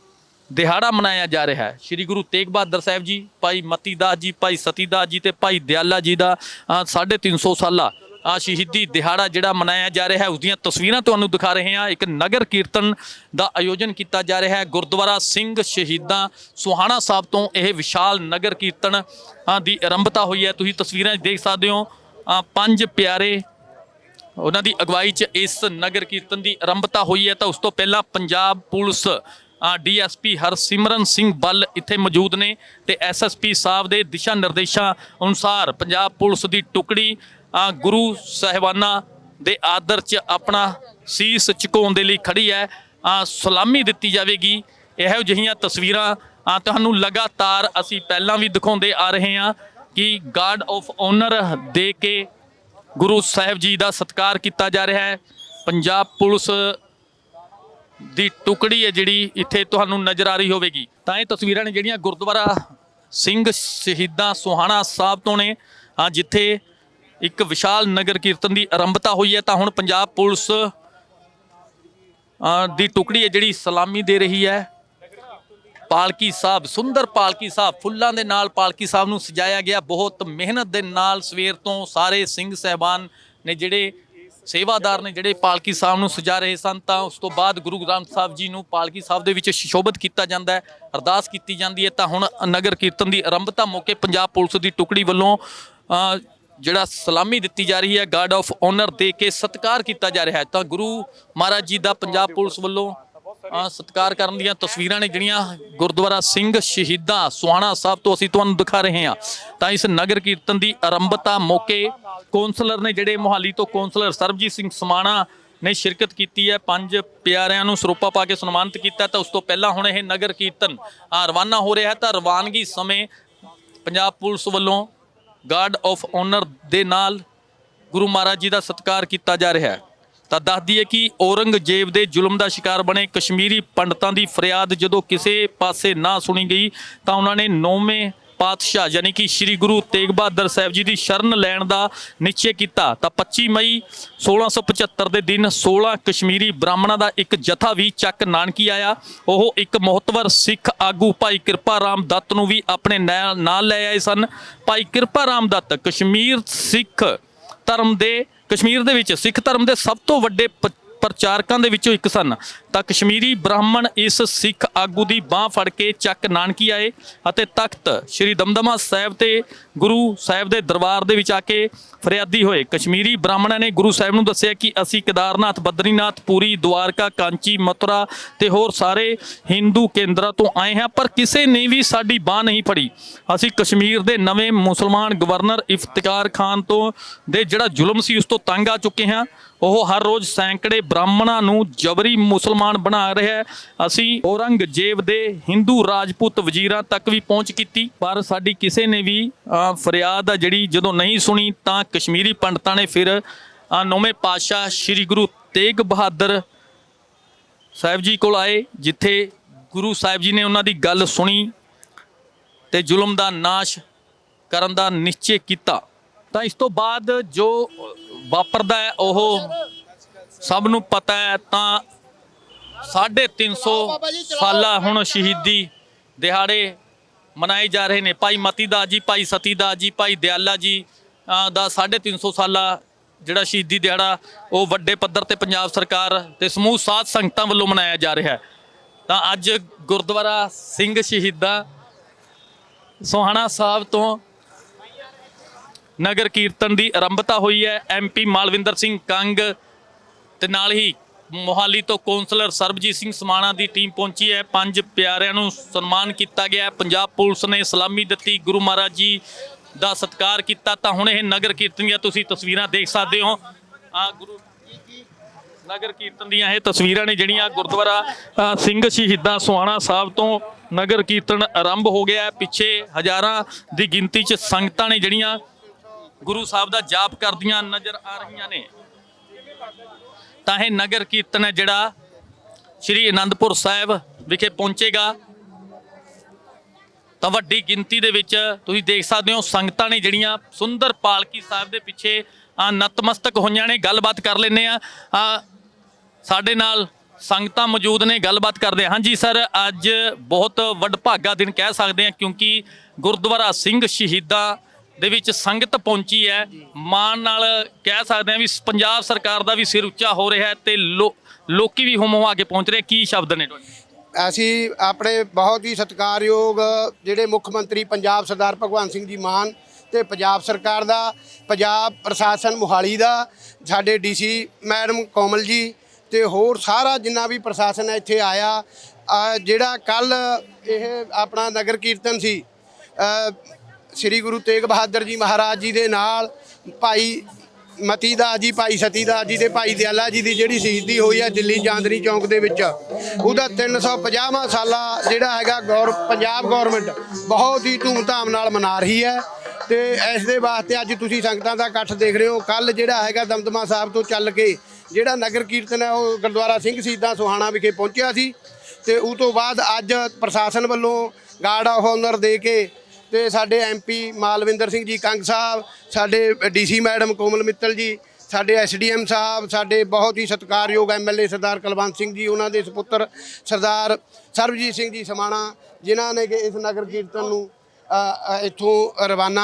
ਦਿਹਾੜਾ ਮਨਾਇਆ ਜਾ ਰਿਹਾ ਹੈ। ਸ੍ਰੀ ਗੁਰੂ ਤੇਗ ਬਹਾਦਰ ਸਾਹਿਬ ਜੀ ਭਾਈ ਮਤੀ ਦਾਸ ਜੀ ਭਾਈ ਸਤੀ ਦਾਸ ਜੀ ਤੇ ਭਾਈ ਦਿਆਲਾ ਜੀ ਦਾ ਅ, 350 ਸਾਲਾ ਆ ਸ਼ਹੀਦੀ ਦਿਹਾੜਾ ਜਿਹੜਾ ਮਨਾਇਆ ਜਾ ਰਿਹਾ ਹੈ ਉਸ ਦੀਆਂ ਤਸਵੀਰਾਂ ਤੁਹਾਨੂੰ ਦਿਖਾ ਰਹੇ ਹਾਂ। ਇੱਕ ਨਗਰ ਕੀਰਤਨ ਦਾ ਆਯੋਜਨ ਕੀਤਾ ਜਾ ਰਿਹਾ ਹੈ। ਗੁਰਦੁਆਰਾ ਸਿੰਘ ਸ਼ਹੀਦਾਂ ਸੁਹਾਣਾ ਸਾਹਿਬ ਤੋਂ ਇਹ ਵਿਸ਼ਾਲ ਨਗਰ ਕੀਰਤਨ ਦੀ ਆਰੰਭਤਾ ਹੋਈ ਹੈ। ਤੁਸੀਂ ਤਸਵੀਰਾਂ 'ਚ ਦੇਖ ਸਕਦੇ ਹੋ ਪੰਜ ਪਿਆਰੇ ਉਹਨਾਂ ਦੀ ਅਗਵਾਈ 'ਚ ਇਸ ਨਗਰ ਕੀਰਤਨ ਦੀ ਆਰੰਭਤਾ ਹੋਈ ਹੈ। ਤਾਂ ਉਸ ਤੋਂ ਪਹਿਲਾਂ ਪੰਜਾਬ ਪੁਲਿਸ ਡੀਐਸਪੀ ਹਰਸਿਮਰਨ ਸਿੰਘ ਬੱਲ ਇੱਥੇ ਮੌਜੂਦ ਨੇ ਤੇ ਐਸਐਸਪੀ ਸਾਹਿਬ ਦੇ ਦਿਸ਼ਾ ਨਿਰਦੇਸ਼ਾਂ ਅਨੁਸਾਰ ਪੰਜਾਬ ਪੁਲਿਸ ਦੀ ਟੁਕੜੀ ਗੁਰੂ ਸਾਹਿਬਾਨਾਂ ਦੇ ਆਦਰ 'ਚ ਆਪਣਾ ਸੀਸ ਝੁਕਾਉਣ ਦੇ ਲਈ ਖੜੀ ਹੈ ਸਲਾਮੀ ਦਿੱਤੀ ਜਾਵੇਗੀ। ਇਹੋ ਜਿਹੀਆਂ ਤਸਵੀਰਾਂ ਤੁਹਾਨੂੰ ਲਗਾਤਾਰ ਅਸੀਂ ਪਹਿਲਾਂ ਵੀ ਦਿਖਾਉਂਦੇ ਆ ਰਹੇ ਹਾਂ ਕਿ ਗਾਰਡ ਆਫ ਓਨਰ ਦੇ ਕੇ ਗੁਰੂ ਸਾਹਿਬ ਜੀ ਦਾ ਸਤਿਕਾਰ ਕੀਤਾ ਜਾ ਰਿਹਾ ਹੈ। ਪੰਜਾਬ ਪੁਲਿਸ ਦੀ ਟੁਕੜੀ ਹੈ ਜਿਹੜੀ ਇੱਥੇ ਤੁਹਾਨੂੰ ਨਜ਼ਰ ਆ ਰਹੀ ਹੋਵੇਗੀ। ਤਾਂ ਇਹ ਤਸਵੀਰਾਂ ਨੇ ਜਿਹੜੀਆਂ ਗੁਰਦੁਆਰਾ ਸਿੰਘ ਸ਼ਹੀਦਾਂ ਸੁਹਾਣਾ ਸਾਹਿਬ ਤੋਂ ਨੇ। ਆ ਜਿੱਥੇ ਇੱਕ ਵਿਸ਼ਾਲ ਨਗਰ ਕੀਰਤਨ ਦੀ ਆਰੰਭਤਾ ਹੋਈ ਹੈ, ਤਾਂ ਹੁਣ ਪੰਜਾਬ ਪੁਲਿਸ ਦੀ ਟੁਕੜੀ ਹੈ ਜਿਹੜੀ ਸਲਾਮੀ ਦੇ ਰਹੀ ਹੈ। ਪਾਲਕੀ ਸਾਹਿਬ, ਸੁੰਦਰ ਪਾਲਕੀ ਸਾਹਿਬ, ਫੁੱਲਾਂ ਦੇ ਨਾਲ ਪਾਲਕੀ ਸਾਹਿਬ ਨੂੰ ਸਜਾਇਆ ਗਿਆ। ਬਹੁਤ ਮਿਹਨਤ ਦੇ ਨਾਲ ਸਵੇਰ ਤੋਂ ਸਾਰੇ ਸਿੰਘ ਸਹਿਬਾਨ ਨੇ ਜਿਹੜੇ ਸੇਵਾਦਾਰ ਨੇ ਜਿਹੜੇ ਪਾਲਕੀ ਸਾਹਿਬ ਨੂੰ ਸਜਾ ਰਹੇ ਸਨ, ਤਾਂ ਉਸ ਤੋਂ ਬਾਅਦ ਗੁਰੂ ਗ੍ਰੰਥ ਸਾਹਿਬ ਜੀ ਨੂੰ ਪਾਲਕੀ ਸਾਹਿਬ ਦੇ ਵਿੱਚ ਸ਼ੋਭਿਤ ਕੀਤਾ ਜਾਂਦਾ ਹੈ, ਅਰਦਾਸ ਕੀਤੀ ਜਾਂਦੀ ਹੈ। ਤਾਂ ਹੁਣ ਨਗਰ ਕੀਰਤਨ ਦੀ ਆਰੰਭਤਾ ਮੌਕੇ ਪੰਜਾਬ ਪੁਲਿਸ ਦੀ ਟੁਕੜੀ ਵੱਲੋਂ ਜਿਹੜਾ ਸਲਾਮੀ ਦਿੱਤੀ ਜਾ ਰਹੀ ਹੈ ਗਾਰਡ ਆਫ ਓਨਰ ਦੇ ਕੇ ਸਤਿਕਾਰ ਕੀਤਾ ਜਾ ਰਿਹਾ ਹੈ। ਤਾਂ ਗੁਰੂ ਮਹਾਰਾਜ ਜੀ ਦਾ ਪੰਜਾਬ ਪੁਲਿਸ ਵੱਲੋਂ ਸਤਿਕਾਰ ਕਰਨ ਦੀਆਂ ਤਸਵੀਰਾਂ ਨੇ ਜਿਹੜੀਆਂ ਗੁਰਦੁਆਰਾ ਸਿੰਘ ਸ਼ਹੀਦਾਂ ਸੁਹਾਣਾ ਸਾਹਿਬ ਤੋਂ ਅਸੀਂ ਤੁਹਾਨੂੰ ਦਿਖਾ ਰਹੇ ਹਾਂ। ਤਾਂ ਇਸ ਨਗਰ ਕੀਰਤਨ ਦੀ ਆਰੰਭਤਾ ਮੌਕੇ ਕੌਂਸਲਰ ਨੇ ਜਿਹੜੇ ਮੁਹਾਲੀ ਤੋਂ ਕੌਂਸਲਰ ਸਰਬਜੀਤ ਸਿੰਘ ਸਮਾਣਾ ਨੇ ਸ਼ਿਰਕਤ ਕੀਤੀ ਹੈ ਪੰਜ ਪਿਆਰਿਆਂ ਨੂੰ ਸਰੂਪਾ ਪਾ ਕੇ ਸਨਮਾਨਿਤ ਕੀਤਾ ਤਾਂ ਉਸ ਤੋਂ ਪਹਿਲਾਂ ਹੁਣ ਇਹ ਨਗਰ ਕੀਰਤਨ ਅ, ਰਵਾਨਾ ਹੋ ਰਿਹਾ ਹੈ ਤਾਂ ਰਵਾਨਗੀ ਸਮੇਂ ਪੰਜਾਬ ਪੁਲਿਸ ਵੱਲੋਂ ਗਾਰਡ ਆਫ ਓਨਰ ਦੇ ਨਾਲ ਗੁਰੂ ਮਹਾਰਾਜ ਜੀ ਦਾ ਸਤਿਕਾਰ ਕੀਤਾ ਜਾ ਰਿਹਾ ਹੈ। ਤਾਂ ਦੱਸ ਦਈਏ ਕਿ ਔਰੰਗਜ਼ੇਬ ਦੇ ਜ਼ੁਲਮ ਦਾ ਸ਼ਿਕਾਰ ਬਣੇ ਕਸ਼ਮੀਰੀ ਪੰਡਤਾਂ ਦੀ ਫਰਿਆਦ ਜਦੋਂ ਕਿਸੇ ਪਾਸੇ ਨਾ ਸੁਣੀ ਗਈ ਤਾਂ ਉਹਨਾਂ ਨੇ ਨੌਵੇਂ ਪਾਤਸ਼ਾਹ ਯਾਨੀ ਕਿ ਸ੍ਰੀ ਗੁਰੂ ਤੇਗ ਬਹਾਦਰ ਸਾਹਿਬ ਜੀ ਦੀ ਸ਼ਰਨ ਲੈਣ ਦਾ ਨਿਸ਼ਚੈ ਕੀਤਾ। ਤਾਂ 25 ਮਈ 1675 ਦੇ ਦਿਨ 16 ਕਸ਼ਮੀਰੀ ਬ੍ਰਾਹਮਣਾਂ ਦਾ ਇੱਕ ਜਥਾ ਵੀ ਚੱਕ ਨਾਨਕੀ ਆਇਆ। ਉਹ ਇੱਕ ਮਹਤਵਰ ਸਿੱਖ ਆਗੂ ਭਾਈ ਕਿਰਪਾ ਰਾਮ ਦੱਤ ਨੂੰ ਵੀ ਆਪਣੇ ਨਾਲ ਲੈ ਆਏ ਸਨ। ਭਾਈ ਕਿਰਪਾ ਰਾਮ ਦੱਤ ਕਸ਼ਮੀਰ ਸਿੱਖ ਧਰਮ ਦੇ ਕਸ਼ਮੀਰ ਦੇ ਵਿੱਚ ਸਿੱਖ ਧਰਮ ਦੇ ਸਭ ਤੋਂ ਵੱਡੇ ਪ- ਪ੍ਰਚਾਰਕਾਂ ਦੇ ਵਿੱਚੋਂ ਇੱਕ ਸਨ। ਤਾਂ ਕਸ਼ਮੀਰੀ ਬ੍ਰਾਹਮਣ ਇਸ ਸਿੱਖ ਆਗੂ ਦੀ ਬਾਹ ਫੜ ਕੇ ਚੱਕ ਨਾਨਕੀ ਆਏ ਅਤੇ ਤਖਤ ਸ੍ਰੀ ਦਮਦਮਾ ਸਾਹਿਬ ਤੇ ਗੁਰੂ ਸਾਹਿਬ ਦੇ ਦਰਬਾਰ ਦੇ ਵਿੱਚ ਆ ਕੇ ਫਰਿਆਦੀ ਹੋਏ। ਕਸ਼ਮੀਰੀ ਬ੍ਰਾਹਮਣਾਂ ਨੇ ਗੁਰੂ ਸਾਹਿਬ ਨੂੰ ਦੱਸਿਆ ਕਿ ਅਸੀਂ ਕੇਦਾਰਨਾਥ, ਬਦਰੀਨਾਥ, ਪੂਰੀ, ਦੁਆਰਕਾ, ਕਾਂਚੀ, ਮਥੁਰਾ ਤੇ ਹੋਰ ਸਾਰੇ ਹਿੰਦੂ ਕੇਂਦਰਾਂ ਤੋਂ ਆਏ ਹਾਂ, ਪਰ ਕਿਸੇ ਨੇ ਵੀ ਸਾਡੀ ਬਾਹ ਨਹੀਂ ਫੜੀ। ਅਸੀਂ ਕਸ਼ਮੀਰ ਦੇ ਨਵੇਂ ਮੁਸਲਮਾਨ ਗਵਰਨਰ ਇਫਤਿਕਾਰ ਖਾਨ ਤੋਂ ਦੇ ਜਿਹੜਾ ਜ਼ੁਲਮ ਸੀ, ਉਸ ਤੋਂ ਤੰਗ ਆ ਚੁੱਕੇ ਹਾਂ। ਉਹ ਹਰ ਰੋਜ਼ ਸੈਂਕੜੇ ਬ੍ਰਾਹਮਣਾਂ ਨੂੰ ਜਬਰੀ ਮੁਸਲਮਾਨ ਬਣਾ ਰਿਹਾ ਹੈ। ਅਸੀਂ ਔਰੰਗਜ਼ੇਬ ਦੇ ਹਿੰਦੂ ਰਾਜਪੂਤ ਵਜ਼ੀਰਾਂ ਤੱਕ ਵੀ ਪਹੁੰਚ ਕੀਤੀ, ਪਰ ਸਾਡੀ ਕਿਸੇ ਨੇ ਵੀ ਫਰਿਆਦ ਆ ਜਿਹੜੀ ਜਦੋਂ ਨਹੀਂ ਸੁਣੀ ਤਾਂ ਕਸ਼ਮੀਰੀ ਪੰਡਤਾਂ ਨੇ ਫਿਰ ਨੌਵੇਂ ਪਾਤਸ਼ਾਹ ਸ੍ਰੀ ਗੁਰੂ ਤੇਗ ਬਹਾਦਰ ਸਾਹਿਬ ਜੀ ਕੋਲ ਆਏ, ਜਿੱਥੇ ਗੁਰੂ ਸਾਹਿਬ ਜੀ ਨੇ ਉਹਨਾਂ ਦੀ ਗੱਲ ਸੁਣੀ ਤੇ ਜ਼ੁਲਮ ਦਾ ਨਾਸ਼ ਕਰਨ ਦਾ ਨਿਸ਼ਚੇ ਕੀਤਾ। ਤਾਂ ਇਸ ਤੋਂ ਬਾਅਦ ਜੋ ਵਾਪਰਦਾ ਹੈ ਉਹ ਸਭ ਨੂੰ ਪਤਾ ਹੈ ਤਾਂ 350 ਸਾਲਾ ਹੁਣ ਸ਼ਹੀਦੀ ਦਿਹਾੜੇ ਮਨਾਏ ਜਾ ਰਹੇ ਨੇ। ਭਾਈ ਮਤੀ ਦਾਸ ਜੀ ਭਾਈ ਸਤੀ ਦਾਸ ਜੀ ਭਾਈ ਦਿਆਲਾ ਜੀ ਦਾ 350 ਸਾਲਾ ਜਿਹੜਾ ਸ਼ਹੀਦੀ ਦਿਹਾੜਾ ਉਹ ਵੱਡੇ ਪੱਧਰ ਤੇ ਪੰਜਾਬ ਸਰਕਾਰ ਤੇ ਸਮੂਹ ਸਾਧ ਸੰਗਤਾਂ ਵੱਲੋਂ ਮਨਾਇਆ ਜਾ ਰਿਹਾ ਹੈ। ਤਾਂ ਅੱਜ ਗੁਰਦੁਆਰਾ ਸਿੰਘ ਸ਼ਹੀਦਾਂ ਸੋਹਾਣਾ ਸਾਹਿਬ ਤੋਂ ਨਗਰ ਕੀਰਤਨ ਦੀ ਆਰੰਭਤਾ ਹੋਈ ਹੈ। ਐਮਪੀ ਮਾਲਵਿੰਦਰ ਸਿੰਘ ਕੰਗ ਤੇ ਨਾਲ ਹੀ ਮੋਹਾਲੀ ਤੋਂ ਕੌਂਸਲਰ ਸਰਬਜੀਤ ਸਿੰਘ ਸਮਾਣਾ ਦੀ ਟੀਮ ਪਹੁੰਚੀ ਹੈ। ਪੰਜ ਪਿਆਰਿਆਂ ਨੂੰ ਸਨਮਾਨ ਕੀਤਾ ਗਿਆ। ਪੰਜਾਬ ਪੁਲਿਸ ਨੇ ਸਲਾਮੀ ਦਿੱਤੀ। ਗੁਰੂ ਮਹਾਰਾਜ ਜੀ ਦਾ ਸਤਿਕਾਰ ਕੀਤਾ। ਤਾਂ ਹੁਣ ਇਹ ਨਗਰ ਕੀਰਤਨ ਦੀਆਂ ਤੁਸੀਂ ਤਸਵੀਰਾਂ ਦੇਖ ਸਕਦੇ ਹੋ। ਆ ਗੁਰੂ ਨਗਰ ਕੀਰਤਨ ਦੀਆਂ ਇਹ ਤਸਵੀਰਾਂ ਨੇ ਜਿਹੜੀਆਂ ਗੁਰਦੁਆਰਾ ਸਿੰਘ ਸ਼ਹੀਦਾਂ ਸੁਹਾਣਾ ਸਾਹਿਬ ਤੋਂ ਨਗਰ ਕੀਰਤਨ ਆਰੰਭ ਹੋ ਗਿਆ ਪਿੱਛੇ ਹਜ਼ਾਰਾਂ ਦੀ ਗਿਣਤੀ 'ਚ ਸੰਗਤਾਂ ਨੇ ਜਿਹੜੀਆਂ ਗੁਰੂ ਸਾਹਿਬ ਦਾ ਜਾਪ ਕਰਦੀਆਂ ਨਜ਼ਰ ਆ ਰਹੀਆਂ ਨੇ। ਤਾਂ ਇਹ ਨਗਰ ਕੀਰਤਨ ਹੈ ਜਿਹੜਾ ਸ੍ਰੀ ਅਨੰਦਪੁਰ ਸਾਹਿਬ ਵਿਖੇ ਪਹੁੰਚੇਗਾ। ਤਾਂ ਵੱਡੀ ਗਿਣਤੀ ਦੇ ਵਿੱਚ ਤੁਸੀਂ ਦੇਖ ਸਕਦੇ ਹੋ ਸੰਗਤਾਂ ਨੇ ਜਿਹੜੀਆਂ ਸੁੰਦਰ ਪਾਲਕੀ ਸਾਹਿਬ ਦੇ ਪਿੱਛੇ ਨਤਮਸਤਕ ਹੋਈਆਂ ਨੇ। ਗੱਲਬਾਤ ਕਰ ਲੈਂਦੇ ਆ ਸਾਡੇ ਨਾਲ ਸੰਗਤਾਂ ਮੌਜੂਦ ਨੇ। ਗੱਲਬਾਤ ਕਰਦੇ ਹਾਂਜੀ ਸਰ, ਅੱਜ ਬਹੁਤ ਵੱਡ ਭਾਗਾ ਦਿਨ ਕਹਿ ਸਕਦੇ ਹਾਂ ਕਿਉਂਕਿ ਗੁਰਦੁਆਰਾ ਸਿੰਘ ਸ਼ਹੀਦਾਂ ਦੇ ਵਿੱਚ ਸੰਗਤ ਪਹੁੰਚੀ ਹੈ। ਮਾਣ ਨਾਲ ਕਹਿ ਸਕਦੇ ਹਾਂ ਵੀ ਪੰਜਾਬ ਸਰਕਾਰ ਦਾ ਵੀ ਸਿਰ ਉੱਚਾ ਹੋ ਰਿਹਾ ਹੈ ਤੇ ਲੋਕੀ ਵੀ ਹੁਮ ਹੁਆ ਕੇ ਪਹੁੰਚ ਰਹੇ। ਕੀ ਸ਼ਬਦ ਨੇ ਤੁਹਾਡੇ? ਅਸੀਂ ਆਪਣੇ ਬਹੁਤ ਹੀ ਸਤਿਕਾਰਯੋਗ ਜਿਹੜੇ ਮੁੱਖ ਮੰਤਰੀ ਪੰਜਾਬ ਸਰਦਾਰ ਭਗਵੰਤ ਸਿੰਘ ਜੀ ਮਾਨ ਤੇ ਪੰਜਾਬ ਸਰਕਾਰ ਦਾ ਪੰਜਾਬ ਪ੍ਰਸ਼ਾਸਨ ਮੁਹਾਲੀ ਦਾ ਸਾਡੇ ਡੀਸੀ ਮੈਡਮ ਕੋਮਲ ਜੀ ਤੇ ਹੋਰ ਸਾਰਾ ਜਿੰਨਾ ਵੀ ਪ੍ਰਸ਼ਾਸਨ ਹੈ ਇੱਥੇ ਆਇਆ। ਜਿਹੜਾ ਕੱਲ ਇਹ ਆਪਣਾ ਨਗਰ ਕੀਰਤਨ ਸੀ ਸ੍ਰੀ ਗੁਰੂ ਤੇਗ ਬਹਾਦਰ ਜੀ ਮਹਾਰਾਜ ਜੀ ਦੇ ਨਾਲ ਭਾਈ ਮਤੀ ਦਾ ਜੀ, ਭਾਈ ਸਤੀ ਦਾ ਜੀ ਤੇ ਭਾਈ ਦਿਆਲਾ ਜੀ ਦੀ ਜਿਹੜੀ ਸ਼ਹੀਦੀ ਹੋਈ ਹੈ ਦਿੱਲੀ ਜਾਂਦਰੀ ਚੌਂਕ ਦੇ ਵਿੱਚ। ਉਹਦਾ 350ਵਾਂ ਸਾਲਾ ਜਿਹੜਾ ਹੈਗਾ ਗੌਰ, ਪੰਜਾਬ ਗਵਰਨਮੈਂਟ ਬਹੁਤ ਹੀ ਧੂਮਧਾਮ ਨਾਲ ਮਨਾ ਰਹੀ ਹੈ। ਤੇ ਇਸ ਦੇ ਵਾਸਤੇ ਅੱਜ ਤੁਸੀਂ ਸੰਗਤਾਂ ਦਾ ਇਕੱਠ ਦੇਖ ਰਹੇ ਹੋ। ਕੱਲ ਜਿਹੜਾ ਹੈਗਾ ਦਮਦਮਾ ਸਾਹਿਬ ਤੋਂ ਚੱਲ ਕੇ ਜਿਹੜਾ ਨਗਰ ਕੀਰਤਨ ਹੈ, ਉਹ ਗੁਰਦੁਆਰਾ ਸਿੰਘ ਸ਼ਹੀਦਾਂ ਸੁਹਾਣਾ ਵਿਖੇ ਪਹੁੰਚਿਆ ਸੀ। ਤੇ ਉਹ ਤੋਂ ਬਾਅਦ ਅੱਜ ਪ੍ਰਸ਼ਾਸਨ ਵੱਲੋਂ ਗਾਰਡ ਆਫ ਆਨਰ ਦੇ ਕੇ ਤੇ ਸਾਡੇ ਐਮਪੀ ਮਾਲਵਿੰਦਰ ਸਿੰਘ ਜੀ ਕੰਗ ਸਾਹਿਬ ਸਾਡੇ ਡੀਸੀ ਮੈਡਮ ਕੋਮਲ ਮਿੱਤਲ ਜੀ ਸਾਡੇ ਐਸਡੀਐਮ ਸਾਹਿਬ ਸਾਡੇ ਬਹੁਤ ਹੀ ਸਤਿਕਾਰਯੋਗ ਐਮਐਲਏ ਸਰਦਾਰ ਕੁਲਵੰਤ ਸਿੰਘ ਜੀ ਉਹਨਾਂ ਦੇ ਸੁਪੁੱਤਰ ਸਰਦਾਰ ਸਰਬਜੀਤ ਸਿੰਘ ਜੀ ਸਮਾਣਾ ਜਿਨ੍ਹਾਂ ਨੇ ਕਿ ਇਸ ਨਗਰ ਕੀਰਤਨ ਨੂੰ ਅ, ਇੱਥੋਂ ਰਵਾਨਾ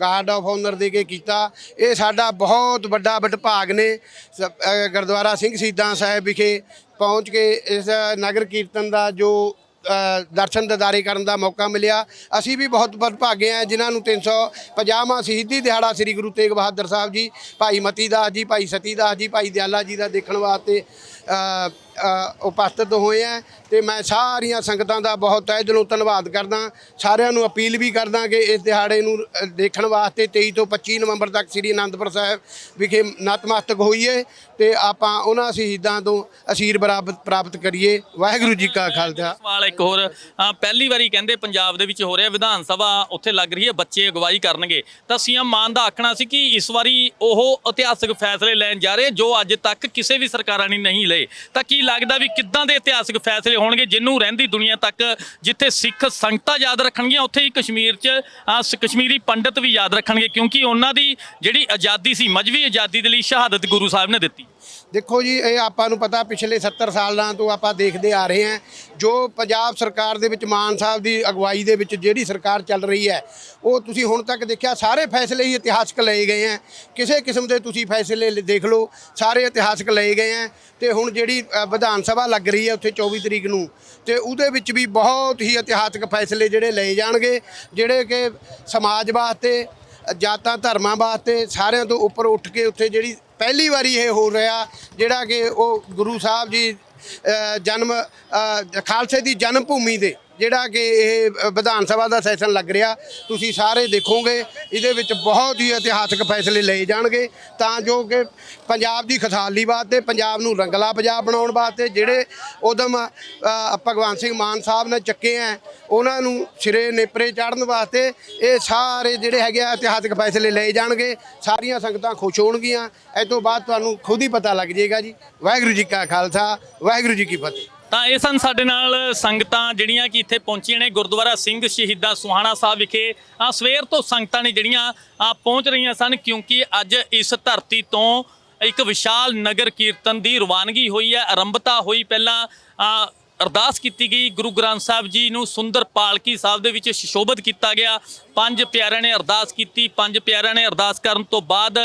ਗਾਰਡ ਆਫ ਆਨਰ ਦੇ ਕੇ ਕੀਤਾ। ਇਹ ਸਾਡਾ ਬਹੁਤ ਵੱਡਾ ਵਡਭਾਗ ਨੇ। ਸ- ਗੁਰਦੁਆਰਾ ਸਿੰਘ ਸ਼ਹੀਦਾਂ ਸਾਹਿਬ ਵਿਖੇ ਪਹੁੰਚ ਕੇ ਇਸ ਨਗਰ ਕੀਰਤਨ ਦਾ ਜੋ ਦਰਸ਼ਨ ਦਿਦਾਰੇ ਕਰਨ ਦਾ ਮੌਕਾ ਮਿਲਿਆ। ਅਸੀਂ ਵੀ ਬਹੁਤ ਵਡਭਾਗੇ ਆ ਜਿਨ੍ਹਾਂ ਨੂੰ 350ਵਾਂ ਸ਼ਹੀਦੀ ਦਿਹਾੜਾ ਸ੍ਰੀ ਗੁਰੂ ਤੇਗ ਬਹਾਦਰ ਸਾਹਿਬ ਜੀ, ਭਾਈ ਮਤੀ ਦਾਸ ਜੀ, ਭਾਈ ਸਤੀ ਦਾਸ ਜੀ, ਭਾਈ ਦਿਆਲਾ ਜੀ ਦਾ ਦੇਖਣ ਵਾਸਤੇ ਉਪਸਥਿਤ ਹੋਏ ਆ। ਤੇ ਮੈਂ ਸਾਰੀਆਂ ਸੰਗਤਾਂ ਦਾ ਬਹੁਤ ਤਹਿ ਦਿਲੋਂ ਧੰਨਵਾਦ ਕਰਦਾ। ਸਾਰਿਆਂ ਨੂੰ ਅਪੀਲ ਵੀ ਕਰਦਾ ਕਿ ਇਸ ਦਿਹਾੜੇ ਨੂੰ ਦੇਖਣ ਵਾਸਤੇ 23 ਤੋਂ 25 ਨਵੰਬਰ ਤੱਕ ਸ੍ਰੀ ਅਨੰਦਪੁਰ ਸਾਹਿਬ ਵਿਖੇ ਨਤਮਸਤਕ ਹੋਈਏ ਤੇ ਆਪਾਂ ਉਹਨਾਂ ਸ਼ਹੀਦਾਂ ਤੋਂ ਅਸੀਰ ਬਰਾਬਤ ਪ੍ਰਾਪਤ ਕਰੀਏ। ਵਾਹਿਗੁਰੂ ਜੀ ਕਾ ਖਾਲਸਾ। ਸਵਾਲ ਇੱਕ ਹੋਰ ਪਹਿਲੀ ਵਾਰੀ ਕਹਿੰਦੇ ਪੰਜਾਬ ਦੇ ਵਿੱਚ ਹੋ ਰਿਹਾ ਵਿਧਾਨ ਸਭਾ ਉੱਥੇ ਲੱਗ ਰਹੀ ਹੈ, ਬੱਚੇ ਅਗਵਾਈ ਕਰਨਗੇ। ਤਾਂ ਸੀਐਮ ਮਾਨ ਦਾ ਆਖਣਾ ਸੀ ਕਿ ਇਸ ਵਾਰੀ ਉਹ ਇਤਿਹਾਸਕ ਫੈਸਲੇ ਲੈਣ ਜਾ ਰਹੇ, ਜੋ ਅੱਜ ਤੱਕ ਕਿਸੇ ਵੀ ਸਰਕਾਰਾਂ ਨੇ ਨਹੀਂ ਲਏ। ਤਾਂ ਕੀ ਲੱਗਦਾ ਵੀ ਕਿੱਦਾਂ ਦੇ ਇਤਿਹਾਸਕ ਫੈਸਲੇ ਹੋਣਗੇ ਜਿਹਨੂੰ ਰਹਿੰਦੀ ਦੁਨੀਆ ਤੱਕ ਜਿੱਥੇ ਸਿੱਖ ਸੰਗਤਾਂ ਯਾਦ ਰੱਖਣਗੀਆਂ ਉੱਥੇ ਹੀ ਕਸ਼ਮੀਰ 'ਚ ਅ, ਕਸ਼ਮੀਰੀ ਪੰਡਤ ਵੀ ਯਾਦ ਰੱਖਣਗੇ ਕਿਉਂਕਿ ਉਹਨਾਂ ਦੀ ਜਿਹੜੀ ਆਜ਼ਾਦੀ ਸੀ ਮਜਵੀ ਆਜ਼ਾਦੀ ਦੇ ਲਈ ਸ਼ਹਾਦਤ ਗੁਰੂ ਸਾਹਿਬ ਨੇ ਦਿੱਤੀ। ਦੇਖੋ ਜੀ, ਇਹ ਆਪਾਂ ਨੂੰ ਪਤਾ ਪਿਛਲੇ 70 ਸਾਲਾਂ ਤੋਂ ਆਪਾਂ ਦੇਖਦੇ ਆ ਰਹੇ ਹਾਂ। ਜੋ ਪੰਜਾਬ ਸਰਕਾਰ ਦੇ ਵਿੱਚ, ਮਾਨ ਸਾਹਿਬ ਦੀ ਅਗਵਾਈ ਦੇ ਵਿੱਚ ਜਿਹੜੀ ਸਰਕਾਰ ਚੱਲ ਰਹੀ ਹੈ, ਉਹ ਤੁਸੀਂ ਹੁਣ ਤੱਕ ਦੇਖਿਆ, ਸਾਰੇ ਫੈਸਲੇ ਹੀ ਇਤਿਹਾਸਕ ਲਏ ਗਏ ਹੈ। ਕਿਸੇ ਕਿਸਮ ਦੇ ਤੁਸੀਂ ਫੈਸਲੇ ਲ- ਦੇਖ ਲਓ, ਸਾਰੇ ਇਤਿਹਾਸਕ ਲਏ ਗਏ ਹੈ। ਤੇ ਹੁਣ ਜਿਹੜੀ ਵਿਧਾਨ ਸਭਾ ਲੱਗ ਰਹੀ ਹੈ ਉੱਥੇ 24 ਤਰੀਕ ਨੂੰ, ਤੇ ਉਹਦੇ ਵਿੱਚ ਵੀ ਬਹੁਤ ਹੀ ਇਤਿਹਾਸਕ ਫੈਸਲੇ ਜਿਹੜੇ ਲਏ ਜਾਣਗੇ, ਜਿਹੜੇ ਕਿ ਸਮਾਜ ਵਾਸਤੇ, ਜਾਤਾਂ, ਧਰਮਾਂ ਵਾਸਤੇ ਸਾਰਿਆਂ ਤੋਂ ਉੱਪਰ ਉੱਠ ਕੇ ਉੱਥੇ ਜਿਹੜੀ ਪਹਿਲੀ ਵਾਰੀ ਇਹ ਹੋ ਰਿਹਾ, ਜਿਹੜਾ ਕਿ ਉਹ ਗੁਰੂ ਸਾਹਿਬ ਜੀ ਜਨਮ ਖਾਲਸੇ ਦੀ ਜਨਮ ਭੂਮੀ ਦੇ ਜਿਹੜਾ ਕਿ ਇਹ ਵਿਧਾਨ ਸਭਾ ਦਾ ਸੈਸ਼ਨ ਲੱਗ ਰਿਹਾ ਤੁਸੀਂ ਸਾਰੇ ਦੇਖੋਗੇ ਇਹਦੇ ਵਿੱਚ ਬਹੁਤ ਹੀ ਇਤਿਹਾਸਕ ਫੈਸਲੇ ਲਏ ਜਾਣਗੇ ਤਾਂ ਜੋ ਕਿ ਪੰਜਾਬ ਦੀ ਖੁਸ਼ਹਾਲੀ ਵਾਸਤੇ ਪੰਜਾਬ ਨੂੰ ਰੰਗਲਾ ਪੰਜਾਬ ਬਣਾਉਣ ਵਾਸਤੇ ਜਿਹੜੇ ਉਦਮ ਅ, ਭਗਵਾਨ ਸਿੰਘ ਮਾਨ ਸਾਹਿਬ ਨੇ ਚੱਕੇ ਆ ਉਹਨਾਂ ਨੂੰ ਸਿਰੇ ਨੇਪਰੇ ਚਾੜਨ ਵਾਸਤੇ ਇਹ ਸਾਰੇ ਜਿਹੜੇ ਹੈਗੇ ਆ ਇਤਿਹਾਸਕ ਫੈਸਲੇ ਲਏ ਜਾਣਗੇ ਸਾਰੀਆਂ ਸੰਗਤਾਂ ਖੁਸ਼ ਹੋਣਗੀਆਂ ਇਹ ਤੋਂ ਬਾਅਦ ਤੁਹਾਨੂੰ ਖੁਦ ਹੀ ਪਤਾ ਲੱਗ ਜਾਏਗਾ ਜੀ ਵਾਹਿਗੁਰੂ ਜੀ ਕਾ ਖਾਲਸਾ ਵਾਹਿਗੁਰੂ ਜੀ ਕੀ ਫਤਿਹ। ਤਾਂ ਇਹ ਸਨ ਸਾਡੇ ਨਾਲ ਸੰਗਤਾਂ ਜਿਹੜੀਆਂ ਕਿ ਇੱਥੇ ਪਹੁੰਚੀਆਂ ਨੇ ਗੁਰਦੁਆਰਾ ਸਿੰਘ ਸ਼ਹੀਦਾਂ ਸੁਹਾਣਾ ਸਾਹਿਬ ਵਿਖੇ। ਆ ਸਵੇਰ ਤੋਂ ਸੰਗਤਾਂ ਨੇ ਜਿਹੜੀਆਂ ਆ ਪਹੁੰਚ ਰਹੀਆਂ ਸਨ ਕਿਉਂਕਿ ਅੱਜ ਇਸ ਧਰਤੀ ਤੋਂ ਇੱਕ ਵਿਸ਼ਾਲ ਨਗਰ ਕੀਰਤਨ ਦੀ ਰਵਾਨਗੀ ਹੋਈ ਹੈ। ਆਰੰਭਤਾ ਹੋਈ ਪਹਿਲਾਂ ਆ ਅਰਦਾਸ ਕੀਤੀ ਗਈ। ਗੁਰੂ ਗ੍ਰੰਥ ਸਾਹਿਬ ਜੀ ਨੂੰ ਸੁੰਦਰ ਪਾਲਕੀ ਸਾਹਿਬ ਦੇ ਵਿੱਚ ਸ਼ੋਭਤ ਕੀਤਾ ਗਿਆ। ਪੰਜ ਪਿਆਰਿਆਂ ਨੇ ਅਰਦਾਸ ਕੀਤੀ। ਪੰਜ ਪਿਆਰਿਆਂ ਨੇ ਅਰਦਾਸ ਕਰਨ ਤੋਂ ਬਾਅਦ